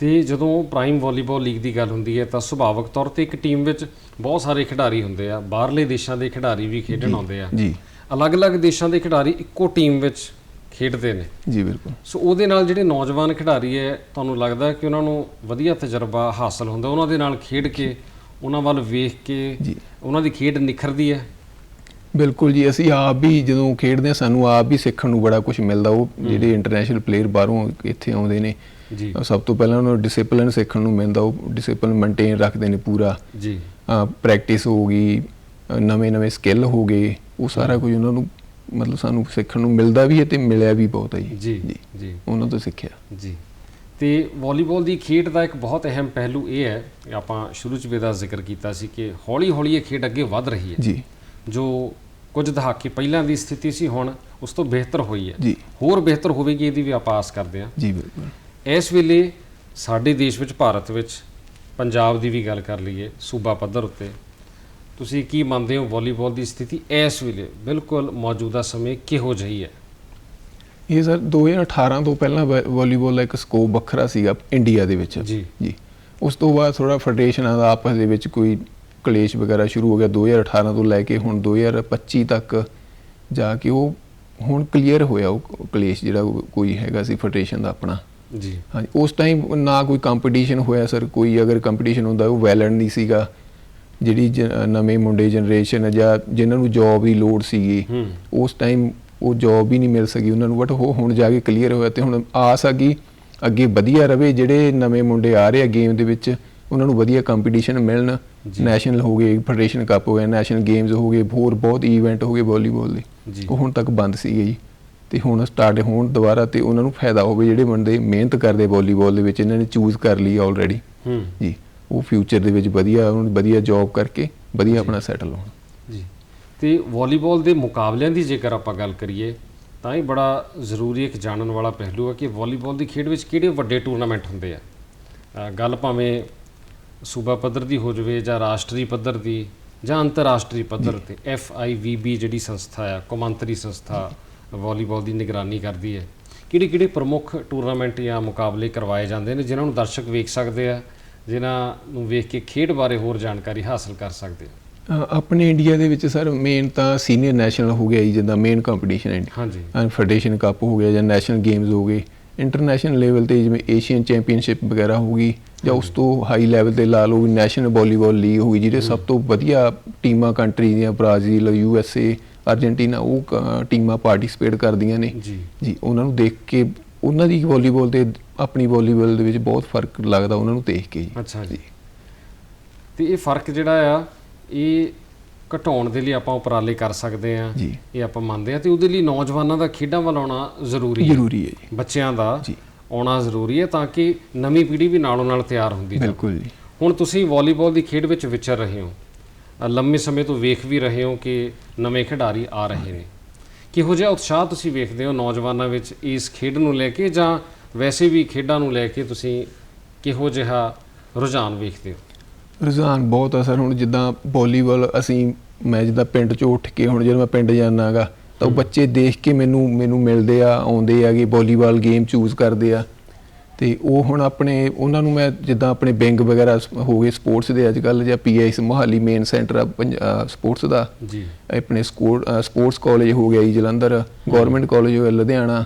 ਤੇ ਜਦੋਂ ਪ੍ਰਾਈਮ ਵਾਲੀਬਾਲ ਲੀਗ ਦੀ ਗੱਲ ਹੁੰਦੀ ਹੈ ਤਾਂ ਸੁਭਾਵਕ ਤੌਰ ਤੇ ਇੱਕ ਟੀਮ ਵਿੱਚ ਬਹੁਤ ਸਾਰੇ ਖਿਡਾਰੀ ਹੁੰਦੇ ਆ ਬਾਹਰਲੇ ਦੇਸ਼ਾਂ ਦੇ ਖਿਡਾਰੀ ਵੀ ਖੇਡਣ ਆਉਂਦੇ ਆ। ਜੀ। ਅਲੱਗ-ਅਲੱਗ ਦੇਸ਼ਾਂ ਦੇ ਖਿਡਾਰੀ ਇੱਕੋ ਟੀਮ ਵਿੱਚ ਖੇਡਦੇ ਨੇ। ਜੀ ਬਿਲਕੁਲ। ਸੋ ਉਹਦੇ ਨਾਲ ਜਿਹੜੇ ਨੌਜਵਾਨ ਖਿਡਾਰੀ ਹੈ ਤੁਹਾਨੂੰ ਲੱਗਦਾ ਕਿ ਉਹਨਾਂ ਨੂੰ ਵਧੀਆ ਤਜਰਬਾ ਹਾਸਲ ਹੁੰਦਾ? ਉਹਨਾਂ ਦੇ ਨਾਲ ਖੇਡ ਕੇ ਉਹਨਾਂ ਵੱਲ ਵੇਖ ਕੇ ਜੀ। ਉਹਨਾਂ ਦੀ ਖੇਡ ਨਿਖਰਦੀ ਹੈ? ਬਿਲਕੁਲ ਜੀ ਅਸੀਂ ਆਪ ਵੀ ਜਦੋਂ ਖੇਡਦੇ ਹਾਂ ਸਾਨੂੰ ਆਪ ਵੀ ਸਿੱਖਣ ਨੂੰ ਬੜਾ ਕੁਝ ਮਿਲਦਾ। ਉਹ ਜਿਹੜੇ ਇੰਟਰਨੈਸ਼ਨਲ ਪਲੇਅਰ ਬਾਹਰੋਂ ਇੱਥੇ ਆਉਂਦੇ ਨੇ ਜੀ। ਸਭ ਤੋਂ ਪਹਿਲਾਂ ਉਹਨਾਂ ਨੂੰ ਡਿਸਪਲਿਨ ਸਿੱਖਣ ਨੂੰ ਮਿਲਦਾ। ਉਹ ਡਿਸਪਲਿਨ ਮੇਨਟੇਨ ਰੱਖਦੇ ਨੇ ਪੂਰਾ। ਜੀ। ਪ੍ਰੈਕਟਿਸ ਹੋ ਗਈ ਨਵੇਂ ਨਵੇਂ ਸਕਿੱਲ ਹੋ ਗਏ ਉਹ ਸਾਰਾ ਕੁਝ ਉਹਨਾਂ ਨੂੰ ਮਤਲਬ ਸਾਨੂੰ ਸਿੱਖਣ ਨੂੰ ਮਿਲਦਾ ਵੀ ਹੈ ਤੇ ਮਿਲਿਆ ਵੀ ਬਹੁਤ ਹੈ ਜੀ। ਜੀ ਜੀ। ਉਹਨਾਂ ਤੋਂ ਸਿੱਖਿਆ। ਜੀ। ਤੇ ਵਾਲੀਬਾਲ ਦੀ ਖੇਡ ਦਾ ਇੱਕ ਬਹੁਤ ਅਹਿਮ ਪਹਿਲੂ ਇਹ ਹੈ ਆਪਾਂ ਸ਼ੁਰੂ 'ਚ ਵੀ ਇਹਦਾ ਜ਼ਿਕਰ ਕੀਤਾ ਸੀ ਕਿ ਹੌਲੀ-ਹੌਲੀ ਇਹ ਖੇਡ ਅੱਗੇ ਵਧ ਰਹੀ ਹੈ। ਜੀ। ਜੋ ਕੁਝ ਦਹਾਕੇ ਪਹਿਲਾਂ ਦੀ ਸਥਿਤੀ ਸੀ ਹੁਣ ਉਸ ਤੋਂ ਬਿਹਤਰ ਹੋਈ ਹੈ। ਜੀ। ਹੋਰ ਬਿਹਤਰ ਹੋਵੇਗੀ ਇਹਦੀ ਵੀ ਆਪਾਂ ਆਸ ਕਰਦੇ ਹਾਂ। ਜੀ ਬਿਲਕੁਲ। ਇਸ ਵੇਲੇ ਸਾਡੇ ਦੇਸ਼ ਵਿੱਚ ਭਾਰਤ ਵਿੱਚ ਪੰਜਾਬ ਦੀ ਵੀ ਗੱਲ ਕਰ ਲਈਏ ਸੂਬਾ ਪੱਧਰ ਉੱਤੇ ਤੁਸੀਂ ਕੀ ਮੰਨਦੇ ਹੋ ਵਾਲੀਬਾਲ ਦੀ ਸਥਿਤੀ ਇਸ ਵੇਲੇ? ਬਿਲਕੁਲ ਮੌਜੂਦਾ ਸਮੇਂ ਕਿਹੋ ਜਿਹੀ ਹੈ? ਇਹ ਸਰ 2018 ਤੋਂ ਪਹਿਲਾਂ ਵਾਲੀਬਾਲ ਦਾ ਇੱਕ ਸਕੋਪ ਵੱਖਰਾ ਸੀਗਾ ਇੰਡੀਆ ਦੇ ਵਿੱਚ। ਜੀ। ਜੀ। ਉਸ ਤੋਂ ਬਾਅਦ ਥੋੜਾ ਫੈਡਰੇਸ਼ਨਾਂ ਦਾ ਆਪਸ ਦੇ ਵਿੱਚ ਕੋਈ ਕਲੇਸ਼ ਵਗੈਰਾ ਸ਼ੁਰੂ ਹੋ ਗਿਆ 2018 ਤੋਂ ਲੈ ਕੇ ਹੁਣ 2025 ਤੱਕ ਜਾ ਕੇ ਉਹ ਹੁਣ ਕਲੀਅਰ ਹੋਇਆ ਉਹ ਕਲੇਸ਼ ਜਿਹੜਾ ਕੋਈ ਹੈਗਾ ਸੀ ਫੈਡਰੇਸ਼ਨ ਦਾ ਆਪਣਾ। ਜੀ। ਹਾਂਜੀ ਉਸ ਟਾਈਮ ਨਾ ਕੋਈ ਕੰਪੀਟੀਸ਼ਨ ਹੋਇਆ ਸਰ ਕੋਈ ਅਗਰ ਕੰਪੀਟੀਸ਼ਨ ਹੁੰਦਾ ਉਹ ਵੈਲਿਡ ਨਹੀਂ ਸੀਗਾ। ਜਿਹੜੀ ਨਵੇਂ ਮੁੰਡੇ ਜਨਰੇਸ਼ਨ ਜਾਂ ਜਿਨ੍ਹਾਂ ਨੂੰ ਜੌਬ ਦੀ ਲੋੜ ਸੀਗੀ ਉਸ ਟਾਈਮ ਉਹ ਜੌਬ ਹੀ ਨਹੀਂ ਮਿਲ ਸਕੀ ਉਹਨਾਂ ਨੂੰ ਬਟ ਉਹ ਹੁਣ ਜਾ ਕੇ ਕਲੀਅਰ ਹੋਇਆ ਤੇ ਹੁਣ ਆਸ ਆ ਗਈ ਅੱਗੇ ਵਧੀਆ ਰਵੇ ਜਿਹੜੇ ਨਵੇਂ ਮੁੰਡੇ ਆ ਰਹੇ ਆ ਗੇਮ ਦੇ ਵਿੱਚ ਉਹਨਾਂ ਨੂੰ ਵਧੀਆ ਕੰਪੀਟੀਸ਼ਨ ਮਿਲਣ। ਨੈਸ਼ਨਲ ਹੋ ਗਏ ਫੈਡਰੇਸ਼ਨ ਕੱਪ ਹੋ ਗਿਆ ਨੈਸ਼ਨਲ ਗੇਮਸ ਹੋ ਗਏ ਹੋਰ ਬਹੁਤ ਇਵੈਂਟ ਹੋ ਗਏ ਵਾਲੀਬਾਲ ਦੇ। ਉਹ ਹੁਣ ਤੱਕ ਬੰਦ ਸੀਗੇ ਜੀ। ਤੇ ਹੁਣ ਸਟਾਰਟ ਹੋਣ ਦੁਬਾਰਾ ਤੇ ਉਹਨਾਂ ਨੂੰ ਫਾਇਦਾ ਹੋਵੇ ਜਿਹੜੇ ਬੰਦੇ ਮਿਹਨਤ ਕਰਦੇ ਵਾਲੀਬਾਲ ਦੇ ਵਿੱਚ ਇਹਨਾਂ ਨੇ ਚੂਜ਼ ਕਰ ਲਈ ਆਲਰੇਡੀ ਹੂੰ। ਜੀ। ਉਹ ਫਿਊਚਰ ਦੇ ਵਿੱਚ ਵਧੀਆ ਉਹਨਾਂ ਨੂੰ ਵਧੀਆ ਜੌਬ ਕਰਕੇ ਵਧੀਆ ਆਪਣਾ ਸੈਟਲ ਹੋਣ। ਜੀ। ਤੇ ਵਾਲੀਬਾਲ ਦੇ ਮੁਕਾਬਲਿਆਂ ਦੀ ਜੇਕਰ ਆਪਾਂ ਗੱਲ ਕਰੀਏ ਤਾਂ ਇਹ ਬੜਾ ਜ਼ਰੂਰੀ ਇੱਕ ਜਾਣਨ ਵਾਲਾ ਪਹਿਲੂ ਹੈ ਕਿ ਵਾਲੀਬਾਲ ਦੀ ਖੇਡ ਵਿੱਚ ਕਿਹੜੇ ਵੱਡੇ ਟੂਰਨਾਮੈਂਟ ਹੁੰਦੇ ਆ। ਗੱਲ ਭਾਵੇਂ ਸੂਬਾ ਪੱਧਰ ਦੀ ਹੋ ਜਾਵੇ ਜਾਂ ਰਾਸ਼ਟਰੀ ਪੱਧਰ ਦੀ ਜਾਂ ਅੰਤਰਰਾਸ਼ਟਰੀ ਪੱਧਰ ਤੇ FIVB ਜਿਹੜੀ ਸੰਸਥਾ ਆ ਕੌਮਾਂਤਰੀ ਸੰਸਥਾ ਵਾਲੀਬਾਲ ਦੀ ਨਿਗਰਾਨੀ ਕਰਦੀ ਹੈ। ਕਿਹੜੇ ਕਿਹੜੇ ਪ੍ਰਮੁੱਖ ਟੂਰਨਾਮੈਂਟ ਜਾਂ ਮੁਕਾਬਲੇ ਕਰਵਾਏ ਜਾਂਦੇ ਨੇ ਜਿਨ੍ਹਾਂ ਨੂੰ ਦਰਸ਼ਕ ਵੇਖ ਸਕਦੇ ਆ? ਜਿਨ੍ਹਾਂ ਨੂੰ ਵੇਖ ਕੇ ਖੇਡ ਬਾਰੇ ਹੋਰ ਜਾਣਕਾਰੀ ਹਾਸਲ ਕਰ ਸਕਦੇ ਅ, ਆਪਣੇ ਇੰਡੀਆ ਦੇ ਵਿੱਚ ਸਰ ਮੇਨ ਤਾਂ ਸੀਨੀਅਰ ਨੈਸ਼ਨਲ ਹੋ ਗਿਆ ਜੀ ਜਿੱਦਾਂ ਮੇਨ ਕੰਪੀਟੀਸ਼ਨ ਹੈ ਹਾਂਜੀ। ਫੈਡਰੇਸ਼ਨ ਕੱਪ ਹੋ ਗਿਆ ਜਾਂ ਨੈਸ਼ਨਲ ਗੇਮਸ ਹੋ ਗਏ। ਇੰਟਰਨੈਸ਼ਨਲ ਲੈਵਲ ਤੇ ਜਿਵੇਂ ਏਸ਼ੀਅਨ ਚੈਂਪੀਅਨਸ਼ਿਪ ਵਗੈਰਾ ਹੋ ਗਈ ਜਾਂ ਉਸ ਤੋਂ ਹਾਈ ਲੈਵਲ ਤੇ ਲਾ ਲਓ ਨੈਸ਼ਨਲ ਵਾਲੀਬਾਲ ਲੀਗ ਹੋ ਗਈ ਜਿਹੜੇ ਸਭ ਤੋਂ ਵਧੀਆ ਟੀਮਾਂ ਕੰਟਰੀ ਦੀਆਂ Brazil U S A Argentina ਉਹ ਟੀਮਾਂ ਪਾਰਟਿਸਿਪੇਟ ਕਰਦੀਆਂ ਨੇ। ਜੀ ਉਹਨਾਂ ਨੂੰ ਦੇਖ ਕੇ ਉਹਨਾਂ ਦੀ ਵਾਲੀਬਾਲ ਤੇ ਆਪਣੀ ਵਾਲੀਬਾਲ ਦੇ ਵਿੱਚ ਬਹੁਤ ਫ਼ਰਕ ਲੱਗਦਾ ਉਹਨਾਂ ਨੂੰ ਦੇਖ ਕੇ ਜੀ। ਅੱਛਾ ਜੀ। ਤੇ ਇਹ ਫ਼ਰਕ ਜਿਹੜਾ ਆ ਇਹ ਘਟਾਉਣ ਦੇ ਲਈ ਆਪਾਂ ਉਪਰਾਲੇ ਕਰ ਸਕਦੇ ਆ ਇਹ ਆਪਾਂ ਮੰਨਦੇ ਆ ਤੇ ਉਹਦੇ ਲਈ ਨੌਜਵਾਨਾਂ ਦਾ ਖੇਡਾਂ ਵੱਲ ਆਉਣਾ ਜ਼ਰੂਰੀ ਹੈ ਜ਼ਰੂਰੀ ਹੈ ਜੀ। ਬੱਚਿਆਂ ਦਾ ਜੀ। ਆਉਣਾ ਜ਼ਰੂਰੀ ਹੈ ਤਾਂ ਕਿ ਨਵੀਂ ਪੀੜ੍ਹੀ ਵੀ ਨਾਲੋਂ ਨਾਲ ਤਿਆਰ ਹੁੰਦੀ ਜਾਵੇ। ਬਿਲਕੁਲ ਜੀ। ਹੁਣ ਤੁਸੀਂ ਵਾਲੀਬਾਲ ਦੀ ਖੇਡ ਵਿੱਚ ਵਿਚਰ ਰਹੇ ਹੋ। ਲੰਮੇ ਸਮੇਂ ਤੋਂ ਵੇਖ ਵੀ ਰਹੇ ਹੋ ਕਿ ਨਵੇਂ ਖਿਡਾਰੀ ਆ ਰਹੇ ਨੇ। ਕਿਹੋ ਜਿਹਾ ਉਤਸ਼ਾਹ ਤੁਸੀਂ ਵੇਖਦੇ ਹੋ ਨੌਜਵਾਨਾਂ ਵਿੱਚ ਇਸ ਖੇਡ ਨੂੰ ਲੈ ਕੇ ਜਾਂ ਵੈਸੇ ਵੀ ਖੇਡਾਂ ਨੂੰ ਲੈ ਕੇ ਤੁਸੀਂ ਕਿਹੋ ਜਿਹਾ ਰੁਝਾਨ ਵੇਖਦੇ ਹੋ? ਰੁਝਾਨ ਬਹੁਤ ਆ ਸਰ ਹੁਣ ਜਿੱਦਾਂ ਵਾਲੀਬਾਲ ਅਸੀਂ ਮੈਂ ਜਿੱਦਾਂ ਪਿੰਡ ਚੋਂ ਉੱਠ ਕੇ ਹੁਣ ਜਦੋਂ ਮੈਂ ਪਿੰਡ ਜਾਂਦਾਗਾ ਤਾਂ ਉਹ ਬੱਚੇ ਦੇਖ ਕੇ ਮੈਨੂੰ ਮੈਨੂੰ ਮਿਲਦੇ ਆ ਆਉਂਦੇ ਆਗੇ ਵਾਲੀਬਾਲ ਗੇਮ ਚੂਜ਼ ਕਰਦੇ ਆ। ਤੇ ਉਹ ਹੁਣ ਆਪਣੇ ਉਹਨਾਂ ਨੂੰ ਮੈਂ ਜਿੱਦਾਂ ਆਪਣੇ ਬੈਂਕ ਵਗੈਰਾ ਹੋ ਗਏ ਸਪੋਰਟਸ ਦੇ ਅੱਜ ਕੱਲ ਜਾਂ ਪੀਆਈਸ ਮੋਹਾਲੀ ਮੇਨ ਸੈਂਟਰ ਆ ਸਪੋਰਟਸ ਦਾ। ਜੀ। ਆਪਣੇ ਸਪੋਰਟਸ ਕਾਲਜ ਹੋ ਗਿਆ ਜੀ ਜਲੰਧਰ ਗਵਰਨਮੈਂਟ ਕਾਲਜ ਹੋ ਗਿਆ ਲੁਧਿਆਣਾ।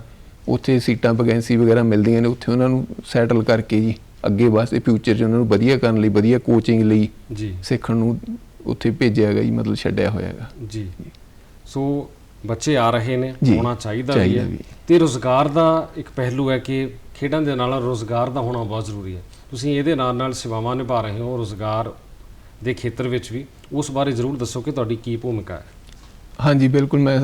ਉੱਥੇ ਸੀਟਾਂ ਵੈਕੈਂਸੀ ਵਗੈਰਾ ਮਿਲਦੀਆਂ ਨੇ ਉੱਥੇ ਉਹਨਾਂ ਨੂੰ ਸੈਟਲ ਕਰਕੇ ਜੀ ਅੱਗੇ ਵਾਸਤੇ ਫਿਊਚਰ 'ਚ ਉਹਨਾਂ ਨੂੰ ਵਧੀਆ ਕਰਨ ਲਈ ਵਧੀਆ ਕੋਚਿੰਗ ਲਈ ਜੀ। ਸਿੱਖਣ ਨੂੰ ਉੱਥੇ ਭੇਜਿਆ ਗਿਆ ਜੀ ਮਤਲਬ ਛੱਡਿਆ ਹੋਇਆ ਹੈਗਾ। ਜੀ। ਸੋ ਬੱਚੇ ਆ ਰਹੇ ਨੇ ਹੋਣਾ ਚਾਹੀਦਾ ਵੀ ਹੈ। ਤੇ ਰੋਜ਼ਗਾਰ ਦਾ ਇੱਕ ਪਹਿਲੂ ਹੈ ਕਿ ਖੇਡਾਂ ਦੇ ਨਾਲ ਰੋਜ਼ਗਾਰ ਦਾ ਹੋਣਾ ਬਹੁਤ ਜ਼ਰੂਰੀ ਹੈ। ਤੁਸੀਂ ਇਹਦੇ ਨਾਲ ਨਾਲ ਸੇਵਾਵਾਂ ਨਿਭਾ ਰਹੇ ਹੋ ਰੋਜ਼ਗਾਰ ਦੇ ਖੇਤਰ ਵਿੱਚ ਵੀ। ਉਸ ਬਾਰੇ ਜ਼ਰੂਰ ਦੱਸੋ ਕਿ ਤੁਹਾਡੀ ਕੀ ਭੂਮਿਕਾ ਹੈ। ਹਾਂਜੀ ਬਿਲਕੁਲ ਮੈਂ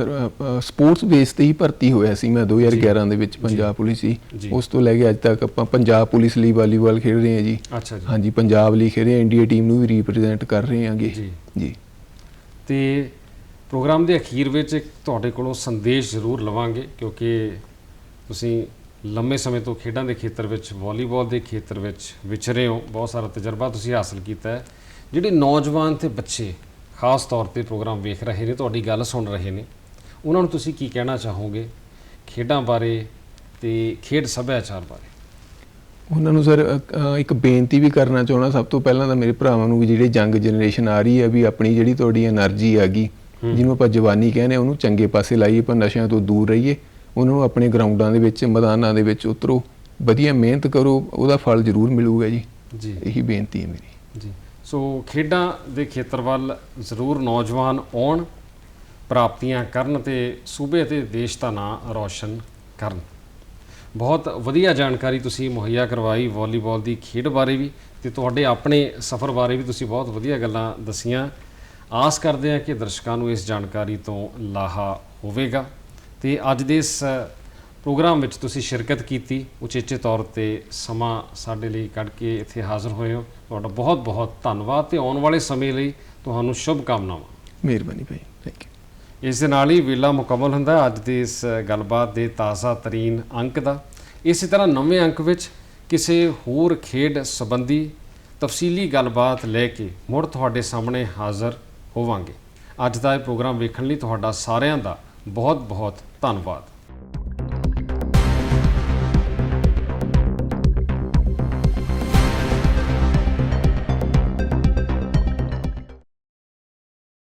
ਸਪੋਰਟਸ ਬੇਸ ਤੇ ਹੀ ਭਰਤੀ ਹੋਇਆ ਸੀ ਮੈਂ 2011 ਦੇ ਵਿੱਚ ਪੰਜਾਬ ਪੁਲਿਸ ਸੀ। ਉਸ ਤੋਂ ਲੈ ਕੇ ਅੱਜ ਤੱਕ ਆਪਾਂ ਪੰਜਾਬ ਪੁਲਿਸ ਲਈ ਵਾਲੀਬਾਲ ਖੇਡ ਰਹੇ ਹਾਂ ਜੀ। ਅੱਛਾ ਜੀ। ਹਾਂਜੀ ਪੰਜਾਬ ਲਈ ਖੇਡ ਰਹੇ ਹਾਂ ਇੰਡੀਆ ਟੀਮ ਨੂੰ ਵੀ ਰਿਪਰੈਜ਼ੈਂਟ ਕਰ ਰਹੇ ਹਾਂਗੇ। ਜੀ। ਜੀ। ਤੇ ਪ੍ਰੋਗਰਾਮ ਦੇ ਅਖੀਰ ਵਿੱਚ ਇੱਕ ਤੁਹਾਡੇ ਕੋਲੋਂ ਸੰਦੇਸ਼ ਜ਼ਰੂਰ ਲਵਾਂਗੇ, ਕਿਉਂਕਿ ਤੁਸੀਂ ਲੰਮੇ ਸਮੇਂ ਤੋਂ ਖੇਡਾਂ ਦੇ ਖੇਤਰ ਵਿੱਚ, ਵਾਲੀਬਾਲ ਦੇ ਖੇਤਰ ਵਿੱਚ ਵਿਚਰੇ ਹੋ। ਬਹੁਤ ਸਾਰਾ ਤਜਰਬਾ ਤੁਸੀਂ ਹਾਸਲ ਕੀਤਾ ਹੈ। ਜਿਹੜੇ ਨੌਜਵਾਨ ਤੇ ਬੱਚੇ ਖਾਸ ਤੌਰ ਤੇ ਪ੍ਰੋਗਰਾਮ ਵੇਖ ਰਹੇ ਨੇ, ਤੁਹਾਡੀ ਗੱਲ ਸੁਣ ਰਹੇ ਨੇ, ਉਹਨਾਂ ਨੂੰ ਤੁਸੀਂ ਕੀ ਕਹਿਣਾ ਚਾਹੋਗੇ ਖੇਡਾਂ ਬਾਰੇ ਤੇ ਖੇਡ ਸੱਭਿਆਚਾਰ ਬਾਰੇ? ਉਹਨਾਂ ਨੂੰ ਸਰ ਇੱਕ ਬੇਨਤੀ ਵੀ ਕਰਨਾ ਚਾਹਣਾ ਸਭ ਤੋਂ ਪਹਿਲਾਂ ਤਾਂ ਮੇਰੇ ਭਰਾਵਾਂ ਨੂੰ ਵੀ ਜਿਹੜੇ ਜੰਗ ਜਨਰੇਸ਼ਨ ਆ ਰਹੀ ਹੈ, ਵੀ ਆਪਣੀ ਜਿਹੜੀ ਤੁਹਾਡੀ એનર્ਜੀ ਆ ਗਈ ਜਿਹਨੂੰ ਆਪਾਂ ਜਵਾਨੀ ਕਹਿੰਦੇ ਉਹਨੂੰ ਚੰਗੇ ਪਾਸੇ ਲਾਈਏ ਪਰ ਨਸ਼ਿਆਂ ਤੋਂ ਦੂਰ ਰਹੀਏ ਉਹਨਾਂ ਨੂੰ ਆਪਣੇ ਗਰਾਊਂਡਾਂ ਦੇ ਵਿੱਚ ਮੈਦਾਨਾਂ ਦੇ ਵਿੱਚ ਉਤਰੋ ਵਧੀਆ ਮਿਹਨਤ ਕਰੋ ਉਹਦਾ ਫਲ ਜ਼ਰੂਰ ਮਿਲੂਗਾ ਜੀ। ਜੀ। ਇਹੀ ਬੇਨਤੀ ਹੈ ਮੇਰੀ। ਜੀ। ਸੋ ਖੇਡਾਂ ਦੇ ਖੇਤਰ ਵੱਲ ਜ਼ਰੂਰ ਨੌਜਵਾਨ ਆਉਣ ਪ੍ਰਾਪਤੀਆਂ ਕਰਨ ਤੇ ਸੂਬੇ ਅਤੇ ਦੇਸ਼ ਦਾ ਨਾਂ ਰੌਸ਼ਨ ਕਰਨ। ਬਹੁਤ ਵਧੀਆ ਜਾਣਕਾਰੀ ਤੁਸੀਂ ਮੁਹੱਈਆ ਕਰਵਾਈ ਵਾਲੀਬਾਲ ਦੀ ਖੇਡ ਬਾਰੇ ਵੀ ਤੇ ਤੁਹਾਡੇ ਆਪਣੇ ਸਫ਼ਰ ਬਾਰੇ ਵੀ ਤੁਸੀਂ ਬਹੁਤ ਵਧੀਆ ਗੱਲਾਂ ਦਸੀਆਂ। ਆਸ ਕਰਦੇ ਹਾਂ ਕਿ ਦਰਸ਼ਕਾਂ ਨੂੰ ਇਸ ਜਾਣਕਾਰੀ ਤੋਂ ਲਾਹਾ ਹੋਵੇਗਾ। ਤੇ ਅੱਜ ਦੇ ਇਸ ਪ੍ਰੋਗਰਾਮ ਵਿੱਚ ਤੁਸੀਂ ਸ਼ਿਰਕਤ ਕੀਤੀ ਉਚੇਚੇ ਤੌਰ ਤੇ ਸਮਾਂ ਸਾਡੇ ਲਈ ਕੱਢ ਕੇ ਇੱਥੇ ਹਾਜ਼ਰ ਹੋਏ ਹੋ। ਤੁਹਾਡਾ ਬਹੁਤ ਬਹੁਤ ਧੰਨਵਾਦ ਤੇ ਆਉਣ ਵਾਲੇ ਸਮੇਂ ਲਈ ਤੁਹਾਨੂੰ ਸ਼ੁਭ ਕਾਮਨਾਵਾਂ ਮਿਹਰਬਾਨੀ ਭਾਈ ਥੈਂਕ ਯੂ ਇਸ ਦੇ ਨਾਲ ਹੀ ਵੇਲਾ ਮੁਕੰਮਲ ਹੁੰਦਾ ਅੱਜ ਦੀ ਇਸ ਗੱਲਬਾਤ ਦੇ ਤਾਜ਼ਾ ਤਰੀਨ ਅੰਕ ਦਾ। ਇਸੇ ਤਰ੍ਹਾਂ ਨਵੇਂ ਅੰਕ ਵਿੱਚ ਕਿਸੇ ਹੋਰ ਖੇਡ ਸੰਬੰਧੀ ਤਫਸੀਲੀ ਗੱਲਬਾਤ ਲੈ ਕੇ ਮੁੜ ਤੁਹਾਡੇ ਸਾਹਮਣੇ ਹਾਜ਼ਰ ਹੋਵਾਂਗੇ। ਅੱਜ ਦਾ ਇਹ ਪ੍ਰੋਗਰਾਮ ਵੇਖਣ ਲਈ ਤੁਹਾਡਾ ਸਾਰਿਆਂ ਦਾ ਬਹੁਤ ਬਹੁਤ ਧੰਨਵਾਦ।